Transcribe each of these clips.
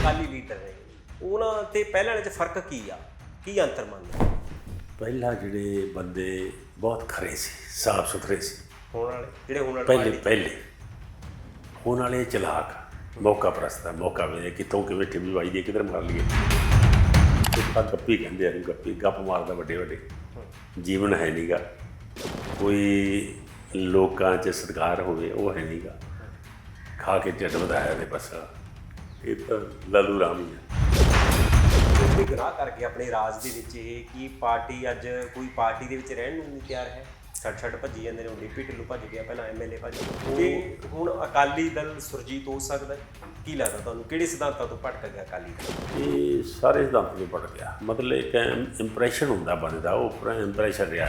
Akali leader ਨੇ ਉਹਨਾਂ ਤੇ ਪਹਿਲਾਂ ਵਾਲੇ ਚ ਫ਼ਰਕ ਕੀ ਆ? ਕੀ ਅੰਤਰ ਮੰਨਦੇ ਪਹਿਲਾਂ ਜਿਹੜੇ ਬੰਦੇ ਬਹੁਤ ਖਰੇ ਸੀ ਸਾਫ਼ ਸੁਥਰੇ ਸੀ। ਹੋਣ ਵਾਲੇ? ਜਿਹੜੇ ਹੋਣ ਵਾਲੇ ਪਹਿਲੇ ਪਹਿਲੇ। ਹੁਣ ਵਾਲੇ ਚਲਾਕ ਮੌਕਾ ਪ੍ਰਸਤਾ ਮੌਕਾ ਵੇ ਕਿਤੋਂ ਕਿਵੇਂ ਟਿੱਬੀ ਵਾਈ ਦੀ ਕਿਧਰ ਮਾਰ ਲਈਏ। ਇੱਕ ਤਾਂ ਗੱਪੀ ਕਹਿੰਦੇ ਆ ਇਹਨੂੰ ਗੱਪੀ ਗੱਪ ਮਾਰਦਾ ਵੱਡੇ ਵੱਡੇ। ਜੀਵਨ ਹੈ ਨਹੀਂਗਾ ਕੋਈ ਲੋਕਾਂ 'ਚ ਸਤਿਕਾਰ ਹੋਵੇ ਉਹ ਹੈ ਨਹੀਂਗਾ ਖਾ ਕੇ ਢਿੱਡ ਵਧਾਇਆ ਤੇ ਬਸ। ਇਹ ਤਾਂ ਲਾਲੂ ਰਾਮ ਹੀ ਹੈ ਕੋਈ ਗੁਨਾਹ ਕਰਕੇ ਆਪਣੇ ਰਾਜ ਦੇ ਵਿੱਚ ਇਹ ਕੀ ਪਾਰਟੀ ਅੱਜ ਕੋਈ ਪਾਰਟੀ ਦੇ ਵਿੱਚ ਰਹਿਣ ਨੂੰ ਨਹੀਂ ਤਿਆਰ ਹੈ। ਛੱਡ ਛੱਡ ਭੱਜੀ ਜਾਂਦੇ ਨੇ ਹੁਣ ਡੀਪੀ ਢਿੱਲੋਂ ਭੱਜ ਗਿਆ ਪਹਿਲਾਂ ਐਮਐਲਏ ਭੱਜ ਗਿਆ। ਤੇ ਹੁਣ ਅਕਾਲੀ ਦਲ ਸੁਰਜੀਤ ਹੋ ਸਕਦਾ ਹੈ? ਕੀ ਲੱਗਦਾ ਤੁਹਾਨੂੰ? ਕਿਹੜੇ ਸਿਧਾਂਤਾਂ ਤੋਂ ਭਟਕ ਗਿਆ ਅਕਾਲੀ ਦਲ? ਇਹ ਸਾਰੇ ਸਿਧਾਂਤ ਤੋਂ ਪੜ ਗਿਆ। ਮਤਲਬ ਇੱਕ ਇੰਪ੍ਰੈਸ਼ਨ ਹੁੰਦਾ ਬੰਦੇ ਦਾ ਉਹ ਇੰਪ੍ਰੈਸ਼ਨ ਰਿਹਾ।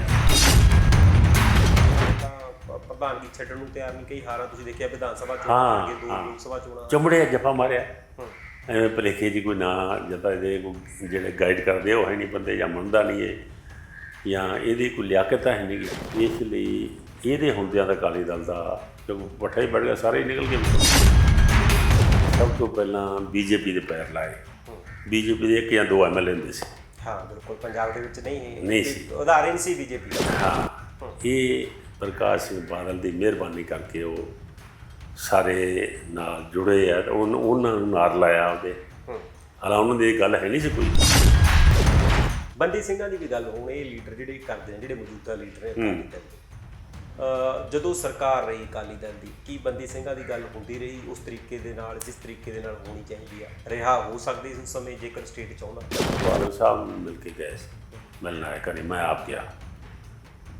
ਪ੍ਰਧਾਨਗੀ ਛੱਡਣ ਨੂੰ ਤਿਆਰ ਨਹੀਂ ਕਈ ਹਾਰਾਂ ਤੁਸੀਂ ਦੇਖਿਆ ਵਿਧਾਨ ਸਭਾ ਹਾਂ, ਚੋਣਾਂ ਹੋਣਗੇ ਦੋ ਹਾਂ। ਲੋਕ ਸਭਾ ਚੋਣਾਂ ਚਮੜੇ ਜੱਫਾ ਮਾਰਿਆ। ਹੂੰ। ਐਵੇਂ ਭਲੇਖੇ ਜੀ ਕੋਈ ਨਾ ਜਦਾ ਇਹਦੇ ਕੋਈ ਜਿਹੜੇ ਗਾਈਡ ਕਰਦੇ ਆ, ਉਹ ਹੈ ਨਹੀਂ ਬੰਦੇ ਜਾਂ ਮੰਨਦਾ ਨਹੀਂ ਇਹ। ਜਾਂ ਇਹਦੀ ਕੋਈ ਲਿਆਕਤ ਹੈ ਨਹੀਂ ਗੀ। ਇਸ ਲਈ ਇਹਦੇ ਹੁੰਦਿਆਂ ਦਾ ਅਕਾਲੀ ਦਲ ਦਾ ਜਦੋਂ ਪੱਠਾ ਹੀ ਵੜ ਗਿਆ ਸਾਰੇ ਹੀ ਨਿਕਲ ਗਏ। ਸਭ ਤੋਂ ਪਹਿਲਾਂ ਬੀਜੇਪੀ ਦੇ ਪੈਰ ਲਾਏ। ਬੀਜੇਪੀ ਦੇ ਇੱਕ ਜਾਂ ਦੋ ਐਮਐਲਏ ਹੁੰਦੇ ਸੀ। ਹਾਂ ਬਿਲਕੁਲ ਪੰਜਾਬ ਦੇ ਵਿੱਚ ਨਹੀਂ ਹੈ ਨਹੀਂ ਸੀ। ਉਦਾਹਰਨ ਸੀ ਬੀਜੇਪੀ ਦਾ। ਹਾਂ। ਇਹ ਪ੍ਰਕਾਸ਼ ਸਿੰਘ ਬਾਦਲ ਦੀ ਮਿਹਰਬਾਨੀ ਕਰਕੇ ਉਹ ਸਾਰੇ ਨਾਲ ਜੁੜੇ ਆ ਉਹਨ- ਉਹਨਾਂ ਨੂੰ ਨਾਲ ਲਾਇਆ ਉਹਦੇ। ਹਾਲਾਂ ਉਹਨਾਂ ਦੀ ਇਹ ਗੱਲ ਹੈ ਨਹੀਂ ਸੀ ਕੋਈ। ਬੰਦੀ ਸਿੰਘਾਂ ਦੀ ਵੀ ਗੱਲ ਹੁਣ ਇਹ ਲੀਡਰ ਜਿਹੜੇ ਕਰਦੇ ਨੇ ਜਿਹੜੇ ਮੌਜੂਦਾ ਲੀਡਰ ਨੇ ਅਕਾਲੀ ਦਲ ਦੇ। ਅਹ ਜਦੋਂ ਸਰਕਾਰ ਰਹੀ ਅਕਾਲੀ ਦਲ ਦੀ ਕੀ ਬੰਦੀ ਸਿੰਘਾਂ ਦੀ ਗੱਲ ਹੁੰਦੀ ਰਹੀ? ਉਸ ਤਰੀਕੇ ਦੇ ਨਾਲ ਜਿਸ ਤਰੀਕੇ ਦੇ ਨਾਲ ਹੋਣੀ ਚਾਹੀਦੀ ਆ? ਰਿਹਾ ਹੋ ਸਕਦੀ ਸੀ ਉਸ ਸਮੇਂ ਜੇਕਰ ਸਟੇਟ ਚਾਹੁੰਦਾ ਬਾਦਲ ਸਾਹਿਬ ਨੂੰ ਮਿਲ ਕੇ ਗਏ ਸੀ। ਮਿਲਣਾ ਹੈ ਕਰੀ ਮੈਂ ਆਪ ਗਿਆ।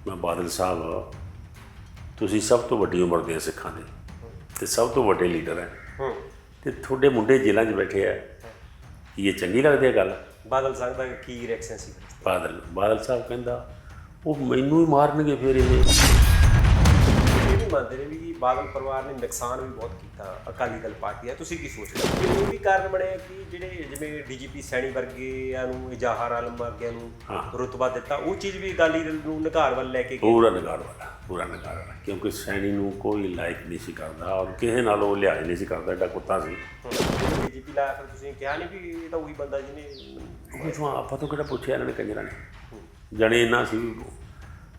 ਮੈਂ ਬਾਦਲ ਸਾਹਿਬ ਤੁਸੀਂ ਸਭ ਤੋਂ ਵੱਡੀ ਉਮਰ ਦੇ ਸਿੱਖਾਂ ਦੇ ਤੇ ਸਭ ਤੋਂ ਵੱਡੇ ਲੀਡਰ ਹੈ। ਤੇ ਤੁਹਾਡੇ ਮੁੰਡੇ ਜੇਲ੍ਹਾਂ 'ਚ ਬੈਠੇ ਆ। ਕੀ ਇਹ ਚੰਗੀ ਲੱਗਦੀ ਹੈ ਗੱਲ? ਬਾਦਲ ਸਾਹਿਬ ਦਾ ਕੀ ਰਿਐਕਸ਼ਨ ਸੀ? ਬਾਦਲ ਬਾਦਲ ਸਾਹਿਬ ਕਹਿੰਦਾ ਉਹ ਮੈਨੂੰ ਹੀ ਮਾਰਨਗੇ ਫਿਰ ਇਹ। ਇਹ ਵੀ ਮੰਨਦੇ ਨੇ ਵੀ ਬਾਦਲ ਪਰਿਵਾਰ ਨੇ ਨੁਕਸਾਨ ਵੀ ਬਹੁਤ ਕੀਤਾ ਅਕਾਲੀ ਦਲ ਪਾਰਟੀ ਆ ਤੁਸੀਂ ਕੀ ਸੋਚਦੇ ਹੋ? ਇਹ ਵੀ ਕਾਰਨ ਬਣਿਆ ਕਿ ਜਿਹੜੇ ਜਿਵੇਂ ਡੀਜੀਪੀ ਸੈਣੀ ਵਰਗਿਆਂ ਨੂੰ ਇਜਾਹਰ ਆਲਮ ਵਰਗਿਆਂ ਨੂੰ ਰੁਤਬਾ ਦਿੱਤਾ ਉਹ ਚੀਜ਼ ਵੀ ਅਕਾਲੀ ਦਲ ਨੂੰ ਨਿਘਾਰ ਵੱਲ ਲੈ ਕੇ ਪੂਰਾ ਨਗਾਰ ਵਾਲਾ ਪੂਰਾ ਨਗਾਰ ਵਾਲਾ ਕਿਉਂਕਿ ਸੈਣੀ ਨੂੰ ਕੋਈ ਲਾਇਕ ਨਹੀਂ ਸੀ ਕਰਦਾ ਔਰ ਕਿਸੇ ਨਾਲ ਉਹ ਲਿਹਾਜ਼ ਨਹੀਂ ਸੀ ਕਰਦਾ ਐਡਾ ਕੁੱਤਾ ਸੀ। ਡੀਜੀਪੀ ਲਾਇਆ ਫਿਰ ਤੁਸੀਂ ਕਿਹਾ ਨਹੀਂ ਵੀ ਇਹ ਤਾਂ ਉਹੀ ਬੰਦਾ ਜਿਹਨੇ ਉਹ ਆਪਾਂ ਤੋਂ ਕਿਹੜਾ ਪੁੱਛਿਆ ਇਹਨਾਂ ਨੇ ਕੰਜਰਾਂ ਨੇ? ਜਾਣੇ ਇਹਨਾਂ ਸੀ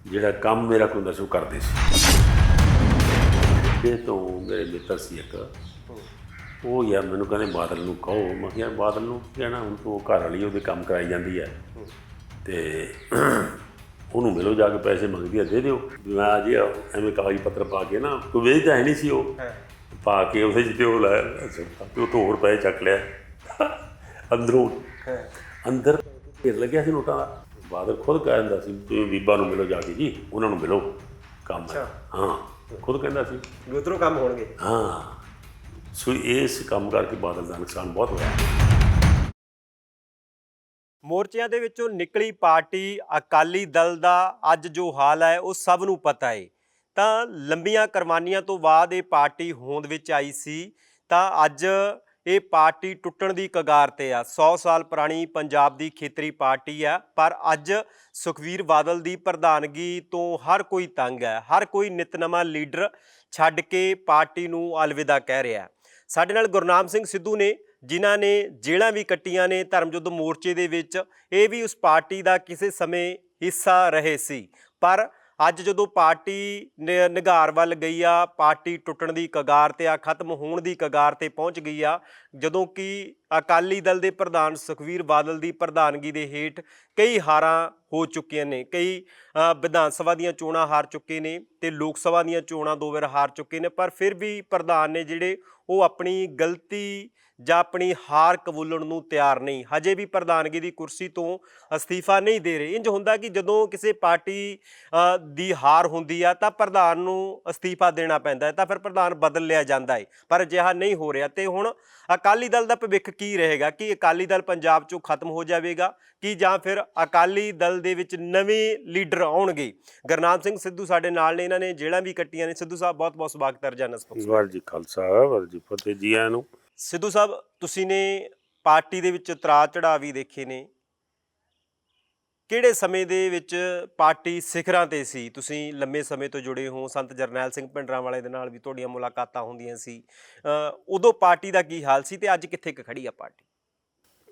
ਜਿਹੜਾ ਕੰਮ ਮੇਰਾ ਕੋਈ ਹੁੰਦਾ ਸੀ ਉਹ ਕਰਦੇ ਸੀ। ਇਹ ਤੋਂ ਮੇਰੇ ਮਿੱਤਰ ਸੀ ਇੱਕ। ਉਹ ਯਾਰ ਮੈਨੂੰ ਕਹਿੰਦੇ ਬਾਦਲ ਨੂੰ ਕਹੋ। ਮੈਂ ਕਿਹਾ ਬਾਦਲ ਨੂੰ ਕੀ ਕਹਿਣਾ? ਹੁਣ ਤੂੰ ਘਰ ਵਾਲੀ ਉਹਦੇ ਕੰਮ ਕਰਾਈ ਜਾਂਦੀ ਹੈ ਤੇ ਉਹਨੂੰ ਮਿਲੋ ਜਾ ਕੇ ਪੈਸੇ ਮੰਗਦੀ ਹੈ ਦੇ ਦਿਓ। ਮੈਂ ਜੀ ਐਵੇਂ ਕਾਗਜ਼ ਪੱਤਰ ਪਾ ਕੇ ਨਾ ਕੋਈ ਵੇਚਦਾ ਹੈ ਨਹੀਂ ਸੀ ਉਹ। ਪਾ ਕੇ ਉਹਦੇ ਜਿੱਤੇ ਉਹ ਲਾਇਆ ਤੇ ਉਹ ਤੋਂ ਹੋਰ ਪੈਸੇ ਚੱਕ ਲਿਆ। ਅੰਦਰੋਂ ਅੰਦਰ ਢੇਰ ਲੱਗਿਆ ਸੀ ਨੋਟਾਂ ਦਾ। ਬਾਦਲ ਖੁਦ ਕਹਿ ਦਿੰਦਾ ਸੀ ਤੁਸੀਂ ਬੀਬਾ ਨੂੰ ਮਿਲੋ ਜਾ ਕੇ ਜੀ ਉਹਨਾਂ ਨੂੰ ਮਿਲੋ ਕੰਮ ਹੈ। ਹਾਂ। ਖੁਦ ਕਹਿੰਦਾ ਸੀ। ਵੀ ਉੱਧਰੋਂ ਕੰਮ ਹੋਣਗੇ। ਹਾਂ। ਸੋ ਇਸ ਕੰਮ ਕਰਕੇ ਬਾਦਲ ਦਾ ਨੁਕਸਾਨ ਬਹੁਤ ਹੋਇਆ। ਮੋਰਚਿਆਂ ਦੇ ਵਿੱਚੋਂ ਨਿਕਲੀ ਪਾਰਟੀ ਅਕਾਲੀ ਦਲ ਦਾ ਅੱਜ ਜੋ ਹਾਲ ਹੈ ਉਹ ਸਭ ਨੂੰ ਪਤਾ ਹੈ ਤਾਂ ਲੰਬੀਆਂ ਕੁਰਬਾਨੀਆਂ ਤੋਂ ਬਾਅਦ ਇਹ ਪਾਰਟੀ ਹੋਂਦ ਵਿੱਚ ਆਈ ਸੀ। ਤਾਂ ਅੱਜ ਇਹ ਪਾਰਟੀ ਟੁੱਟਣ ਦੀ ਕਗਾਰ ਤੇ ਆ। 100 ਸਾਲ ਪੁਰਾਣੀ ਪੰਜਾਬ ਦੀ ਖੇਤਰੀ ਪਾਰਟੀ ਆ, ਪਰ ਅੱਜ ਸੁਖਵੀਰ ਬਾਦਲ ਦੀ ਪ੍ਰਧਾਨਗੀ ਤੋਂ ਹਰ ਕੋਈ ਤੰਗ ਹੈ। ਹਰ ਕੋਈ ਨਿਤਨਮਾ ਲੀਡਰ ਛੱਡ ਕੇ ਪਾਰਟੀ ਨੂੰ ਅਲਵਿਦਾ ਕਹਿ ਰਿਹਾ ਸਾਡੇ ਨਾਲ ਗੁਰਨਾਮ ਸਿੰਘ ਸਿੱਧੂ ਨੇ, ਜਿਨ੍ਹਾਂ ਨੇ ਜੇਲ੍ਹਾਂ ਵੀ ਕੱਟੀਆਂ ਨੇ ਧਰਮਯੁੱਧ ਮੋਰਚੇ ਦੇ ਵਿੱਚ, ਇਹ ਵੀ ਉਸ ਪਾਰਟੀ ਦਾ ਕਿਸੇ ਸਮੇਂ ਹਿੱਸਾ ਰਹੇ ਸੀ। ਪਰ ਅੱਜ ਜਦੋਂ ਪਾਰਟੀ ਨ- ਨਿਗਾਰ ਵੱਲ ਗਈ ਆ, ਪਾਰਟੀ ਟੁੱਟਣ ਦੀ ਕਗਾਰ ਤੇ ਆ, ਖਤਮ ਹੋਣ ਦੀ ਕਗਾਰ ਤੇ ਪਹੁੰਚ ਗਈ ਆ, ਜਦੋਂ ਕਿ ਅਕਾਲੀ ਦਲ ਦੇ ਪ੍ਰਧਾਨ ਸੁਖਵੀਰ ਬਾਦਲ ਦੀ ਪ੍ਰਧਾਨਗੀ ਦੇ ਹੇਠ ਕਈ ਹਾਰਾਂ ਹੋ ਚੁੱਕੀਆਂ ਨੇ, ਕਈ ਵਿਧਾਨ ਸਭਾ ਦੀਆਂ ਚੋਣਾਂ ਹਾਰ ਚੁੱਕੇ ਨੇ ਤੇ ਲੋਕ ਸਭਾ ਦੀਆਂ ਚੋਣਾਂ ਦੋ ਵਾਰ ਹਾਰ ਚੁੱਕੇ ਨੇ, ਪਰ ਫਿਰ ਵੀ ਪ੍ਰਧਾਨ ਨੇ ਜਿਹੜੇ ਉਹ ਆਪਣੀ ਗਲਤੀ ਜਾਂ ਆਪਣੀ ਹਾਰ ਕਬੂਲਣ ਨੂੰ ਤਿਆਰ ਨਹੀਂ। ਹਜੇ ਵੀ ਪ੍ਰਧਾਨਗੀ ਦੀ ਕੁਰਸੀ ਤੋਂ ਅਸਤੀਫਾ ਨਹੀਂ ਦੇ ਰਹੇ। ਇੰਜ ਹੁੰਦਾ ਕਿ ਜਦੋਂ ਕਿਸੇ ਪਾਰਟੀ ਦੀ ਹਾਰ ਹੁੰਦੀ ਆ, ਤਾਂ ਪ੍ਰਧਾਨ ਨੂੰ ਅਸਤੀਫਾ ਦੇਣਾ ਪੈਂਦਾ ਹੈ, ਤਾਂ ਫਿਰ ਪ੍ਰਧਾਨ ਬਦਲ ਲਿਆ ਜਾਂਦਾ ਹੈ। ਪਰ ਅਜਿਹਾ ਨਹੀਂ ਹੋ ਰਿਹਾ। ਤੇ ਹੁਣ ਅਕਾਲੀ ਦਲ ਦਾ ਭਵਿੱਖ ਕੀ ਰਹੇਗਾ? ਕਿ ਅਕਾਲੀ ਦਲ ਪੰਜਾਬ ਚੋਂ ਖਤਮ ਹੋ ਜਾਵੇਗਾ? ਕਿ ਜਾਂ ਫਿਰ ਅਕਾਲੀ ਦਲ ਦੇ ਵਿੱਚ ਨਵੇਂ ਲੀਡਰ ਆਉਣਗੇ? ਗੁਰਨਾਮ ਸਿੰਘ ਸਿੱਧੂ ਸਾਡੇ ਨਾਲ ਨੇ। ਇਹਨਾਂ ਨੇ ਜੇਲ੍ਹਾਂ ਵੀ ਕੱਟੀਆਂ ਨੇ। ਸਿੱਧੂ ਸਾਹਿਬ ਬਹੁਤ ਬਹੁਤ ਸਵਾਗਤ ਹੈ ਰਜਾਨਾ ਸਪੋਕਸ ਵਾਹਿਗੁਰੂ ਜੀ ਖਾਲਸਾ, ਵਾਹਿਗੁਰੂ ਜੀ ਫਤਿਹ। ਜੀ ਆਇਆਂ ਨੂੰ ਸਿੱਧੂ ਸਾਹਿਬ ਤੁਸੀਂ ਨੇ ਪਾਰਟੀ ਦੇ ਵਿੱਚ ਉਤਰਾਅ ਚੜਾਅ ਵੀ ਦੇਖੇ ਨੇ। ਕਿਹੜੇ ਸਮੇਂ ਦੇ ਵਿੱਚ ਪਾਰਟੀ ਸਿਖਰਾਂ ਤੇ ਸੀ? ਤੁਸੀਂ ਲੰਮੇ ਸਮੇਂ ਤੋਂ ਜੁੜੇ ਹੋ ਸੰਤ ਜਰਨੈਲ ਸਿੰਘ ਪਿੰਡਰਾਂ ਵਾਲੇ ਦੇ ਨਾਲ ਵੀ ਤੁਹਾਡੀਆਂ ਮੁਲਾਕਾਤਾਂ ਹੁੰਦੀਆਂ ਸੀ। ਉਦੋਂ ਪਾਰਟੀ ਦਾ ਕੀ ਹਾਲ ਸੀ ਤੇ ਅੱਜ ਕਿੱਥੇ ਕੁ ਖੜੀ ਆ ਪਾਰਟੀ?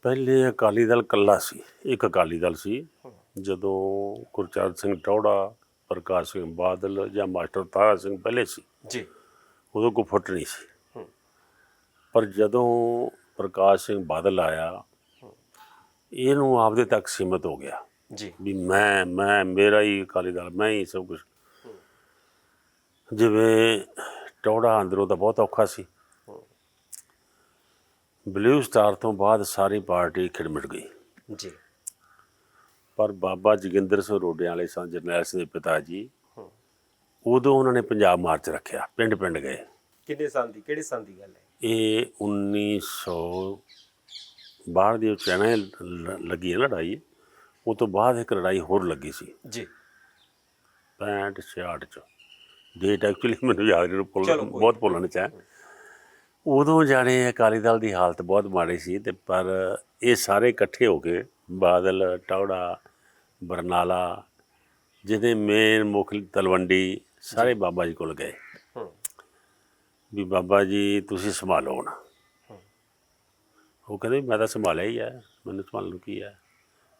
ਪਹਿਲੇ ਅਕਾਲੀ ਦਲ ਕੱਲਾ ਸੀ ਇੱਕ ਅਕਾਲੀ ਦਲ ਸੀ। ਜਦੋਂ ਗੁਰਚਰਨ ਸਿੰਘ ਟੌੜਾ ਪ੍ਰਕਾਸ਼ ਸਿੰਘ ਬਾਦਲ ਜਾਂ ਮਾਸਟਰ ਤਾਰਾ ਸਿੰਘ ਪਹਿਲੇ ਸੀ ਜੀ। ਉਦੋਂ ਕੋਈ ਫੁੱਟ ਨਹੀਂ ਸੀ। ਪਰ ਜਦੋਂ ਪ੍ਰਕਾਸ਼ ਸਿੰਘ ਬਾਦਲ ਆਇਆ ਇਹਨੂੰ ਆਪਦੇ ਤੱਕ ਸੀਮਤ ਹੋ ਗਿਆ। ਜੀ। ਵੀ ਮੈਂ ਮੈਂ ਮੇਰਾ ਹੀ ਅਕਾਲੀ ਦਲ ਮੈਂ ਹੀ ਸਭ ਕੁਝ ਜਿਵੇਂ ਟੌੜਾ ਅੰਦਰੋਂ ਤਾਂ ਬਹੁਤ ਔਖਾ ਸੀ। ਬਲੂ ਸਟਾਰ ਤੋਂ ਬਾਅਦ ਸਾਰੀ ਪਾਰਟੀ ਖਿੜਮਿੜ ਗਈ। ਜੀ। ਪਰ ਬਾਬਾ ਜੋਗਿੰਦਰ ਸਿੰਘ ਰੋਡਿਆਂ ਵਾਲੇ ਸਨ ਜਰਨੈਲ ਸਿੰਘ ਦੇ ਪਿਤਾ ਜੀ। ਉਦੋਂ ਉਹਨਾਂ ਨੇ ਪੰਜਾਬ ਮਾਰਚ ਰੱਖਿਆ ਪਿੰਡ ਪਿੰਡ ਗਏ। ਕਿੰਨੇ ਸਾਲ ਦੀ ਕਿਹੜੇ ਸਾਲ ਦੀ ਗੱਲ ਹੈ? ਇਹ 1900 ਬਾਹਰ ਦੀ ਚੈਨਾ ਲੱਗੀ ਹੈ ਲੜਾਈ। ਉਹ ਤੋਂ ਬਾਅਦ ਇੱਕ ਲੜਾਈ ਹੋਰ ਲੱਗੀ ਸੀ। ਜੀ। 65 66 ਚ। ਡੇਟ ਐਕਚੁਅਲੀ ਮੈਨੂੰ ਯਾਦ ਨਹੀਂ ਭੁੱਲ ਬਹੁਤ ਭੁੱਲਣ ਚ ਹੈ। ਉਦੋਂ ਜਾਣੇ ਅਕਾਲੀ ਦਲ ਦੀ ਹਾਲਤ ਬਹੁਤ ਮਾੜੀ ਸੀ ਤੇ ਪਰ ਇਹ ਸਾਰੇ ਇਕੱਠੇ ਹੋ ਕੇ ਬਾਦਲ ਟੌੜਾ ਬਰਨਾਲਾ ਜਿਹਦੇ ਮੇਨ ਮੁੱਖ ਤਲਵੰਡੀ ਸਾਰੇ ਬਾਬਾ ਜੀ ਕੋਲ ਗਏ। ਵੀ ਬਾਬਾ ਜੀ ਤੁਸੀਂ ਸੰਭਾਲੋ ਹੁਣ। ਉਹ ਕਹਿੰਦੇ ਮੈਂ ਤਾਂ ਸੰਭਾਲਿਆ ਹੀ ਹੈ ਮੈਨੂੰ ਸੰਭਾਲਣ ਨੂੰ ਕੀ ਹੈ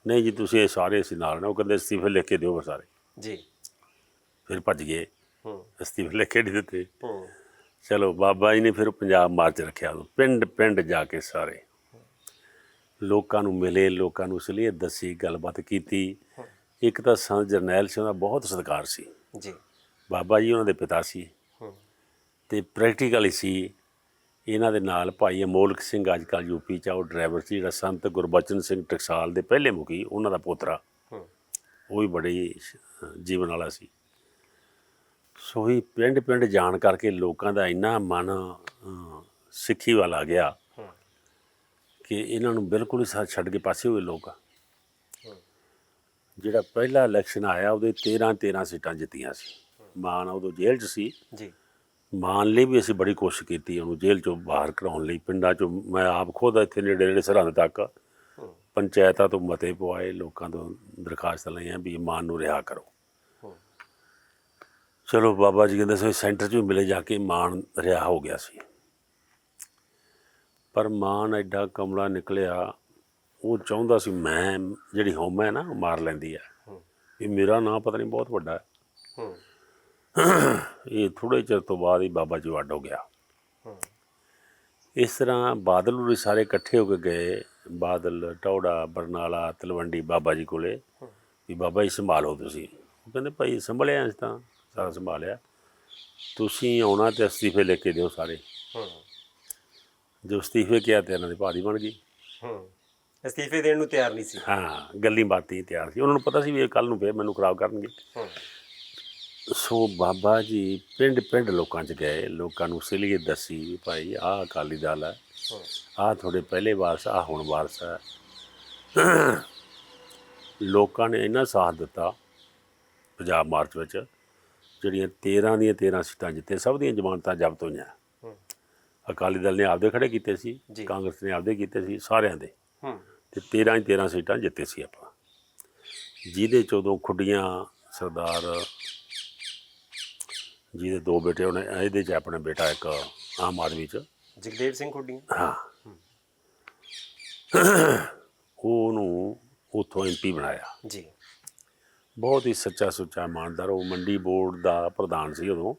ਨਹੀਂ ਜੀ ਤੁਸੀਂ ਇਹ ਸਾਰੇ ਅਸੀਂ ਨਾਲ ਨੇ। ਉਹ ਕਹਿੰਦੇ ਅਸਤੀਫੇ ਲਿਖ ਕੇ ਦਿਓ ਸਾਰੇ। ਜੀ। ਫਿਰ ਭੱਜ ਗਏ। ਹੂੰ। ਅਸਤੀਫੇ ਲਿਖ ਕੇ ਨਹੀਂ ਦਿੱਤੇ। ਹੂੰ। ਚਲੋ ਬਾਬਾ ਜੀ ਨੇ ਫਿਰ ਪੰਜਾਬ ਮਾਰਚ ਰੱਖਿਆ ਉਦੋਂ ਪਿੰਡ ਪਿੰਡ ਜਾ ਕੇ ਸਾਰੇ। ਲੋਕਾਂ ਨੂੰ ਮਿਲੇ ਲੋਕਾਂ ਨੂੰ ਅਸਲੀਅਤ ਦੱਸੀ ਗੱਲਬਾਤ ਕੀਤੀ। ਇੱਕ ਤਾਂ ਸੰਤ ਜਰਨੈਲ ਸਿੰਘ ਦਾ ਬਹੁਤ ਸਤਿਕਾਰ ਸੀ। ਜੀ। ਬਾਬਾ ਜੀ ਉਹਨਾਂ ਦੇ ਪਿਤਾ ਸੀ। ਤੇ ਪ੍ਰੈਕਟੀਕਲੀ ਸੀ। ਇਹਨਾਂ ਦੇ ਨਾਲ ਭਾਈ ਅਮੋਲਕ ਸਿੰਘ ਅੱਜ ਕੱਲ੍ਹ ਯੂਪੀ ਚ ਆ, ਉਹ ਡਰਾਈਵਰ ਸੀ ਜਿਹੜਾ ਸੰਤ ਗੁਰਬਚਨ ਸਿੰਘ ਟਕਸਾਲ ਦੇ ਪਹਿਲੇ ਮੁਖੀ ਉਹਨਾਂ ਦਾ ਪੋਤਰਾ। ਉਹ ਵੀ ਬੜੀ ਜੀਵਨ ਵਾਲਾ ਸੀ। ਸੋ ਹੀ ਪਿੰਡ ਪਿੰਡ ਜਾਣ ਕਰਕੇ ਲੋਕਾਂ ਦਾ ਇੰਨਾ ਮਨ ਸਿੱਖੀ ਵੱਲ ਆ ਗਿਆ ਕਿ ਇਹਨਾਂ ਨੂੰ ਬਿਲਕੁਲ ਹੀ ਸਾਥ ਛੱਡ ਕੇ ਪਾਸੇ ਹੋਏ ਲੋਕ। ਜਿਹੜਾ ਪਹਿਲਾ ਇਲੈਕਸ਼ਨ ਆਇਆ ਉਹਦੇ 13 13 ਸੀਟਾਂ ਜਿੱਤੀਆਂ ਸੀ। ਮਾਨ ਉਦੋਂ ਜੇਲ੍ਹ 'ਚ ਸੀ। ਜੀ। ਮਾਨ ਲਈ ਵੀ ਅਸੀਂ ਬੜੀ ਕੋਸ਼ਿਸ਼ ਕੀਤੀ ਉਹਨੂੰ ਜੇਲ੍ਹ 'ਚੋਂ ਬਾਹਰ ਕਰਾਉਣ ਲਈ ਪਿੰਡਾਂ 'ਚੋਂ ਮੈਂ ਆਪ ਖੁਦ ਇੱਥੇ ਨੇੜੇ ਨੇੜੇ ਸਰਹੰਦ ਤੱਕ ਪੰਚਾਇਤਾਂ ਤੋਂ ਮਤੇ ਪਵਾਏ ਲੋਕਾਂ ਤੋਂ ਦਰਖਾਸਤਾਂ ਲਈਆਂ ਵੀ ਮਾਨ ਨੂੰ ਰਿਹਾ ਕਰੋ। ਚਲੋ ਬਾਬਾ ਜੀ ਕਹਿੰਦੇ ਸੀ ਸੈਂਟਰ 'ਚ ਵੀ ਮਿਲੇ ਜਾ ਕੇ ਮਾਨ ਰਿਹਾ ਹੋ ਗਿਆ ਸੀ। ਪਰ ਮਾਨ ਐਡਾ ਕਮਲਾ ਨਿਕਲਿਆ ਉਹ ਚਾਹੁੰਦਾ ਸੀ ਮੈਂ ਜਿਹੜੀ ਹਉਮ ਹੈ ਨਾ ਮਾਰ ਲੈਂਦੀ ਹੈ। ਹੂੰ। ਵੀ ਮੇਰਾ ਨਾਂ ਪਤਾ ਨਹੀਂ ਬਹੁਤ ਵੱਡਾ ਹੈ। ਹੂੰ। ਇਹ ਥੋੜੇ ਚਿਰ ਤੋਂ ਬਾਅਦ ਹੀ ਬਾਬਾ ਜੀ ਵੱਡ ਹੋ ਗਿਆ। ਇਸ ਤਰ੍ਹਾਂ ਬਾਦਲ ਉਰੇ ਸਾਰੇ ਇਕੱਠੇ ਹੋ ਕੇ ਗਏ। ਬਾਦਲ ਟੌੜਾ ਬਰਨਾਲਾ ਤਲਵੰਡੀ ਬਾਬਾ ਜੀ ਕੋਲੇ ਵੀ ਬਾਬਾ ਜੀ ਸੰਭਾਲੋ ਤੁਸੀਂ। ਉਹ ਕਹਿੰਦੇ ਭਾਈ ਸੰਭਲਿਆ ਅਸੀਂ ਤਾਂ ਸਾਰਾ ਸੰਭਾਲਿਆ। ਤੁਸੀਂ ਆਉਣਾ ਤੇ ਅਸਤੀਫੇ ਲੈ ਕੇ ਦਿਓ ਸਾਰੇ। ਜੋ ਅਸਤੀਫੇ ਕਿਹਾ ਤੇ ਇਹਨਾਂ ਦੀ ਭਾਰੀ ਬਣ ਗਈ। ਅਸਤੀਫੇ ਦੇਣ ਨੂੰ ਤਿਆਰ ਨਹੀਂ ਸੀ। ਹਾਂ ਗੱਲੀ ਬਾਤੀ ਤਿਆਰ ਸੀ। ਉਹਨਾਂ ਨੂੰ ਪਤਾ ਸੀ ਵੀ ਇਹ ਕੱਲ ਨੂੰ ਫੇਰ ਮੈਨੂੰ ਖਰਾਬ ਕਰਨਗੇ। ਸੋ ਬਾਬਾ ਜੀ ਪਿੰਡ ਪਿੰਡ ਲੋਕਾਂ 'ਚ ਗਏ ਲੋਕਾਂ ਨੂੰ ਸਲੀਏ ਦੱਸੀ ਭਾਈ ਆਹ ਅਕਾਲੀ ਦਲ ਹੈ। ਆਹ ਤੁਹਾਡੇ ਪਹਿਲੇ ਵਾਰਸ ਆ ਹੁਣ ਵਾਰਸ ਹੈ। ਲੋਕਾਂ ਨੇ ਇੰਨਾ ਸਾਥ ਦਿੱਤਾ ਪੰਜਾਬ ਮਾਰਚ ਵਿੱਚ ਜਿਹੜੀਆਂ 13 ਦੀਆਂ 13 ਸੀਟਾਂ ਜਿੱਤੇ ਸਭ ਦੀਆਂ ਜ਼ਮਾਨਤਾਂ ਜ਼ਬਤ ਹੋਈਆਂ। ਅਕਾਲੀ ਦਲ ਨੇ ਆਪਦੇ ਖੜੇ ਕੀਤੇ ਸੀ। ਕਾਂਗਰਸ ਨੇ ਆਪਦੇ ਕੀਤੇ ਸੀ ਸਾਰਿਆਂ ਦੇ। ਤੇ 13 ਹੀ 13 ਸੀਟਾਂ ਜਿੱਤੇ ਸੀ ਆਪਾਂ। ਜਿਹਦੇ ਚ ਖੁੱਡੀਆਂ ਸਰਦਾਰ ਜਿਹਦੇ ਦੋ ਬੇਟੇ ਉਹਨੇ ਇਹਦੇ ਚ ਆਪਣਾ ਬੇਟਾ ਇੱਕ ਆਮ ਆਦਮੀ ਚ। ਜਗਦੇਵ ਸਿੰਘ ਖੁੱਡੀਆਂ? ਹਾਂ। ਉਹ ਉਹਨੂੰ ਉੱਥੋਂ ਐਮਪੀ ਬਣਾਇਆ। ਜੀ। ਬਹੁਤ ਹੀ ਸੱਚਾ ਸੁੱਚਾ ਇਮਾਨਦਾਰ ਉਹ ਮੰਡੀ ਬੋਰਡ ਦਾ ਪ੍ਰਧਾਨ ਸੀ ਉਦੋਂ।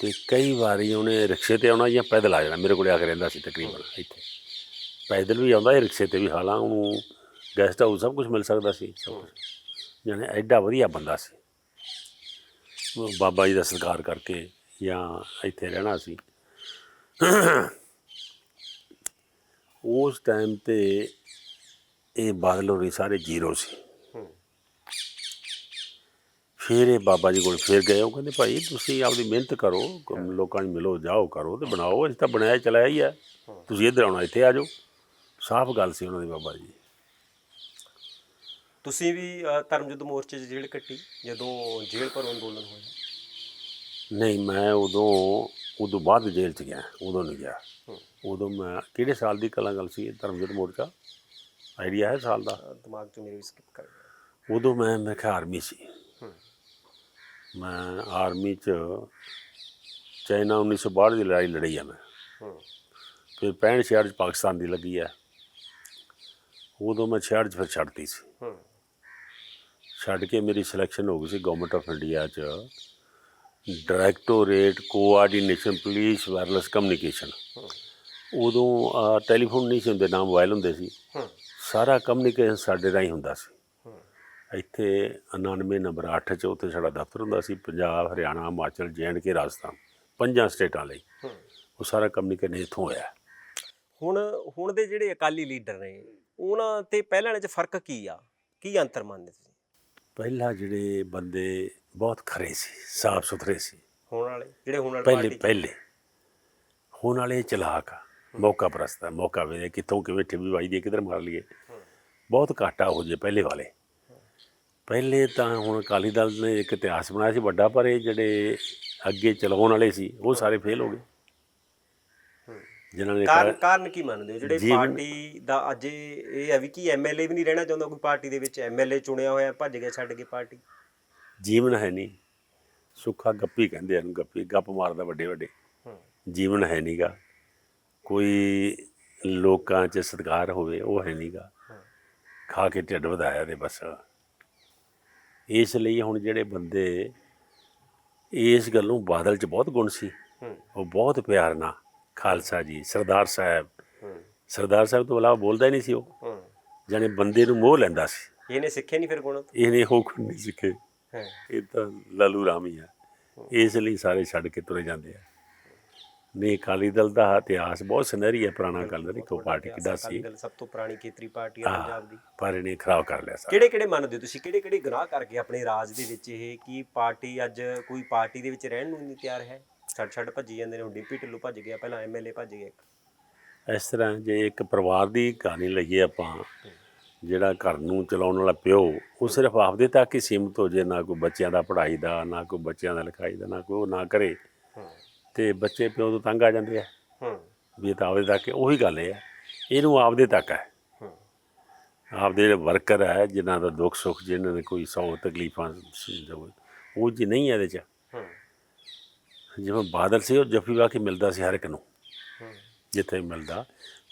ਤੇ ਕਈ ਵਾਰੀ ਉਹਨੇ ਰਿਕਸ਼ੇ ਤੇ ਆਉਣਾ ਜਾਂ ਪੈਦਲ ਆ ਜਾਣਾ ਮੇਰੇ ਕੋਲੇ ਆ ਕੇ ਰਹਿੰਦਾ ਸੀ ਤਕਰੀਬਨ ਇੱਥੇ। ਪੈਦਲ ਵੀ ਆਉਂਦਾ ਇਹ ਰਿਕਸ਼ੇ ਤੇ ਵੀ ਹਾਲਾਂ ਉਹਨੂੰ ਗੈਸਟ ਹਾਊਸ ਸਭ ਕੁਝ ਮਿਲ ਸਕਦਾ ਸੀ ਜਾਨੇ ਐਡਾ ਵਧੀਆ ਬੰਦਾ ਸੀ। ਬਾਬਾ ਜੀ ਦਾ ਸਤਿਕਾਰ ਕਰਕੇ ਜਾਂ ਇੱਥੇ ਰਹਿਣਾ ਸੀ। ਉਸ ਟਾਈਮ ਤੇ ਇਹ ਬਾਦਲ ਹੋਰੀ ਸਾਰੇ ਜ਼ੀਰੋ ਸੀ। ਫਿਰ ਇਹ ਬਾਬਾ ਜੀ ਕੋਲ ਫਿਰ ਗਏ। ਉਹ ਕਹਿੰਦੇ, ਭਾਈ, ਤੁਸੀਂ ਆਪਦੀ ਮਿਹਨਤ ਕਰੋ, ਲੋਕਾਂ ਨੂੰ ਮਿਲੋ, ਜਾਓ, ਕਰੋ ਤੇ ਬਣਾਓ। ਅਸੀਂ ਤਾਂ ਬਣਾਇਆ, ਚਲਾਇਆ ਹੀ ਹੈ। ਤੁਸੀਂ ਇੱਧਰ ਆਉਣਾ, ਇੱਥੇ ਆ ਜਾਓ। ਸਾਫ਼ ਗੱਲ ਸੀ ਉਹਨਾਂ ਦੀ ਬਾਬਾ ਜੀ ਤੁਸੀਂ ਵੀ ਅ, ਧਰਮ ਯੁੱਧ ਮੋਰਚੇ 'ਚ ਜੇਲ੍ਹ ਕੱਟੀ ਜਦੋਂ ਜੇਲ੍ਹ ਪਰ ਅੰਦੋਲਨ ਹੋਇਆ? ਨਹੀਂ ਮੈਂ ਉਦੋਂ ਉਦੋਂ ਬਾਅਦ ਜੇਲ੍ਹ ਚ ਗਿਆ ਉਦੋਂ ਨਹੀਂ ਗਿਆ। ਹੂੰ। ਉਦੋਂ ਮੈਂ ਕਿਹੜੇ ਸਾਲ ਦੀ ਕਲਾ ਗੱਲ ਸੀ ਇਹ ਧਰਮਜੋਤ ਮੋਰਚਾ? ਆਈਡੀਆ ਹੈ ਸਾਲ ਦਾ? ਅ, ਦਿਮਾਗ 'ਚ ਮੇਰੇ ਵੀ ਸਕਿਪ ਕਰ ਗਿਆ ਉਦੋਂ ਮੈਂ ਮੈਂ ਕਿਹਾ ਆਰਮੀ ਸੀ। ਹੂੰ। ਮੈਂ ਆਰਮੀ ਚ ਚਾਈਨਾ 1962 ਦੀ ਲੜਾਈ ਲੜੀ ਆ ਮੈਂ। ਹੂੰ। ਫਿਰ 65 ਛਿਆਹਠ ਚ ਪਾਕਿਸਤਾਨ ਦੀ ਲੱਗੀ ਆ। ਉਦੋਂ ਮੈਂ 66 ਚ ਫਿਰ ਛੱਡਤੀ ਸੀ। ਹੂੰ। ਛੱਡ ਕੇ ਮੇਰੀ ਸਿਲੈਕਸ਼ਨ ਹੋ ਗਈ ਸੀ ਗਵਰਨਮੈਂਟ ਆਫ ਇੰਡੀਆ ਚ। Directorate coordination police wireless communication ਉਦੋਂ ਟੈਲੀਫੋਨ ਨਹੀਂ ਸੀ ਹੁੰਦੇ ਨਾ ਮੋਬਾਈਲ ਹੁੰਦੇ ਸੀ। ਸਾਰਾ ਕਮਿਊਨੀਕੇਸ਼ਨ ਸਾਡੇ ਰਾਹੀਂ ਹੁੰਦਾ ਸੀ। ਇੱਥੇ 99 ਨੰਬਰ 8 ਚ ਉੱਥੇ ਸਾਡਾ ਦਫ਼ਤਰ ਹੁੰਦਾ ਸੀ ਪੰਜਾਬ ਹਰਿਆਣਾ ਹਿਮਾਚਲ ਜੈਂਡ ਕੇ ਰਾਜਸਥਾਨ। ਪੰਜਾਂ ਸਟੇਟਾਂ ਲਈ। ਉਹ ਸਾਰਾ ਕਮਿਊਨੀਕੇਸ਼ਨ ਇੱਥੋਂ ਹੋਇਆ। ਹੁਣ ਹੁਣ ਦੇ ਜਿਹੜੇ ਅਕਾਲੀ ਲੀਡਰ ਨੇ ਉਹਨਾਂ ਤੇ ਪਹਿਲਾਂ ਵਾਲੇ ਚ ਫ਼ਰਕ ਕੀ ਆ? ਕੀ ਅੰਤਰ ਮੰਨਦੇ ਪਹਿਲਾਂ ਜਿਹੜੇ ਬੰਦੇ ਬਹੁਤ ਖਰੇ ਸੀ ਸਾਫ਼ ਸੁਥਰੇ ਸੀ। ਹੁਣ ਵਾਲੇ ਜਿਹੜੇ ਹੁਣ ਵਾਲੀ ਪਹਿਲੇ ਪਹਿਲੇ। ਹੁਣ ਵਾਲੇ ਚਲਾਕ ਆ। ਮੌਕਾ ਪ੍ਰਸਤਾ ਮੌਕਾ ਵੇ ਕਿੱਥੋਂ ਕਿਵੇਂ ਠਿੱਬੀ ਵੱਜਦੀ ਕਿੱਧਰ ਮਾਰ ਲਈਏ। ਬਹੁਤ ਘਾਟਾ ਹੋ ਜੇ ਪਹਿਲੇ ਵਾਲੇ। ਪਹਿਲੇ ਤਾਂ ਹੁਣ ਅਕਾਲੀ ਦਲ ਨੇ ਇੱਕ ਇਤਿਹਾਸ ਬਣਾਇਆ ਸੀ ਵੱਡਾ ਪਰ ਇਹ ਜਿਹੜੇ ਅੱਗੇ ਚਲਾਉਣ ਵਾਲੇ ਸੀ ਉਹ ਸਾਰੇ ਫੇਲ ਹੋ ਗਏ। ਜਿਨ੍ਹਾਂ ਨੇ ਕਾਰਨ ਕਾਰਨ ਕੀ ਮੰਨਦੇ ਹੋ? ਜਿਹੜੇ ਪਾਰਟੀ ਦਾ ਅੱਜ ਇਹ ਹੈ ਵੀ ਕੀ ਐਮਐਲਏ ਵੀ ਨਹੀਂ ਰਹਿਣਾ ਚਾਹੁੰਦਾ ਕੋਈ ਪਾਰਟੀ ਦੇ ਵਿੱਚ ਐਮਐਲਏ ਚੁਣਿਆ ਹੋਇਆ ਭੱਜ ਗਿਆ ਛੱਡ ਕੇ ਪਾਰਟੀ? ਜੀਵਨ ਹੈ ਨਹੀਂ। ਸੁੱਖਾ ਗੱਪੀ ਕਹਿੰਦੇ ਇਹਨੂੰ ਗੱਪੀ ਗੱਪ ਮਾਰਦਾ ਵੱਡੇ ਵੱਡੇ। ਹੂੰ। ਜੀਵਨ ਹੈ ਨਹੀਂਗਾ ਕੋਈ ਲੋਕਾਂ 'ਚ ਸਤਿਕਾਰ ਹੋਵੇ ਉਹ ਹੈ ਨਹੀਂਗਾ ਖਾ ਕੇ ਢਿੱਡ ਵਧਾਇਆ ਤੇ ਬਸ। ਇਸ ਲਈ ਹੁਣ ਜਿਹੜੇ ਬੰਦੇ ਇਸ ਗੱਲੋਂ ਬਾਦਲ 'ਚ ਬਹੁਤ ਗੁਣ ਸੀ। ਉਹ ਬਹੁਤ ਪਿਆਰ ਨਾਲ ਖਾਲਸਾ ਜੀ ਸਰਦਾਰ ਸਾਹਿਬ। ਸਰਦਾਰ ਸਾਹਿਬ ਤੋਂ ਇਲਾਵਾ ਬੋਲਦਾ ਹੀ ਨਹੀਂ ਸੀ ਉਹ। ਜਾਣੇ ਬੰਦੇ ਨੂੰ ਮੋਹ ਲੈਂਦਾ ਸੀ। ਇਹਨੇ ਸਿੱਖੇ ਨਹੀਂ ਫਿਰ ਗੁਣ ਇਹਨੇ ਉਹ ਗੁਣ ਨਹੀਂ ਸਿੱਖੇ। ਹਾਂ। ਇਹ ਤਾਂ ਲਾਲੂ ਰਾਮ ਹੀ ਆ। ਇਸ ਲਈ ਸਾਰੇ ਛੱਡ ਕੇ ਤੁਰੇ ਜਾਂਦੇ ਆ। ਨਹੀਂ ਅਕਾਲੀ ਦਲ ਦਾ ਇਤਿਹਾਸ ਬਹੁਤ ਸੁਨਹਿਰੀ ਹੈ ਪੁਰਾਣਾ ਅਕਾਲੀ ਦਲ ਇੱਕੋ ਪਾਰਟੀ ਕਿੱਦਾਂ ਸੀ? ਸਭ ਤੋਂ ਪੁਰਾਣੀ ਖੇਤਰੀ ਪਾਰਟੀ ਹੈ ਪੰਜਾਬ ਦੀ। ਪਰ ਇਹਨੇ ਖਰਾਬ ਕਰ ਲਿਆ ਸਾਰਾ। ਕਿਹੜੇ ਕਿਹੜੇ ਮੰਨਦੇ ਤੁਸੀਂ? ਕਿਹੜੇ ਕਿਹੜੇ ਗੁਨਾਹ ਕਰਕੇ ਆਪਣੇ ਰਾਜ ਦੇ ਵਿੱਚ ਇਹ ਕੀ ਪਾਰਟੀ ਅੱਜ ਕੋਈ ਪਾਰਟੀ ਦੇ ਵਿੱਚ ਰਹਿਣ ਨੂੰ ਨਹੀਂ ਤਿਆਰ ਹੈ? ਛੱਡ ਛੱਡ ਭੱਜੀ ਜਾਂਦੇ ਨੇ ਹੁਣ ਡੀਪੀ ਢਿੱਲੋਂ ਭੱਜ ਗਿਆ ਪਹਿਲਾਂ ਐਮਐਲਏ ਭੱਜ ਗਿਆ ਇੱਕ ਇਸ ਤਰ੍ਹਾਂ ਜੇ ਇੱਕ ਪਰਿਵਾਰ ਦੀ ਕਹਾਣੀ ਲਈਏ ਆਪਾਂ ਜਿਹੜਾ ਘਰ ਨੂੰ ਚਲਾਉਣ ਵਾਲਾ ਪਿਓ ਉਹ ਸਿਰਫ ਆਪਦੇ ਤੱਕ ਹੀ ਸੀਮਤ ਹੋ ਜੇ ਨਾ ਕੋਈ ਬੱਚਿਆਂ ਦਾ ਪੜ੍ਹਾਈ ਦਾ ਨਾ ਕੋਈ ਬੱਚਿਆਂ ਦਾ ਲਿਖਾਈ ਦਾ ਨਾ ਕੋਈ ਉਹ ਨਾ ਕਰੇ ਤੇ ਬੱਚੇ ਪਿਓ ਤੋਂ ਤੰਗ ਆ ਜਾਂਦੇ ਆ। ਹੂੰ। ਵੀ ਇਹ ਤਾਂ ਆਪਦੇ ਤੱਕ। ਉਹੀ ਗੱਲ ਹੈ ਇਹਨੂੰ ਆਪਦੇ ਤੱਕ ਹੈ ਹੂੰ। ਆਪਦੇ ਜਿਹੜੇ ਵਰਕਰ ਹੈ ਜਿਨ੍ਹਾਂ ਦਾ ਦੁੱਖ ਸੁੱਖ ਜਿਨ੍ਹਾਂ ਦੇ ਕੋਈ ਸੌ ਤਕਲੀਫਾਂ ਉਹ ਜੀ ਨਹੀਂ ਇਹਦੇ ਚ। ਜਿਵੇਂ ਬਾਦਲ ਸੀ, ਉਹ ਜੱਫੀ ਵਾ ਕੇ ਮਿਲਦਾ ਸੀ ਹਰ ਇੱਕ ਨੂੰ, ਜਿੱਥੇ ਵੀ ਮਿਲਦਾ।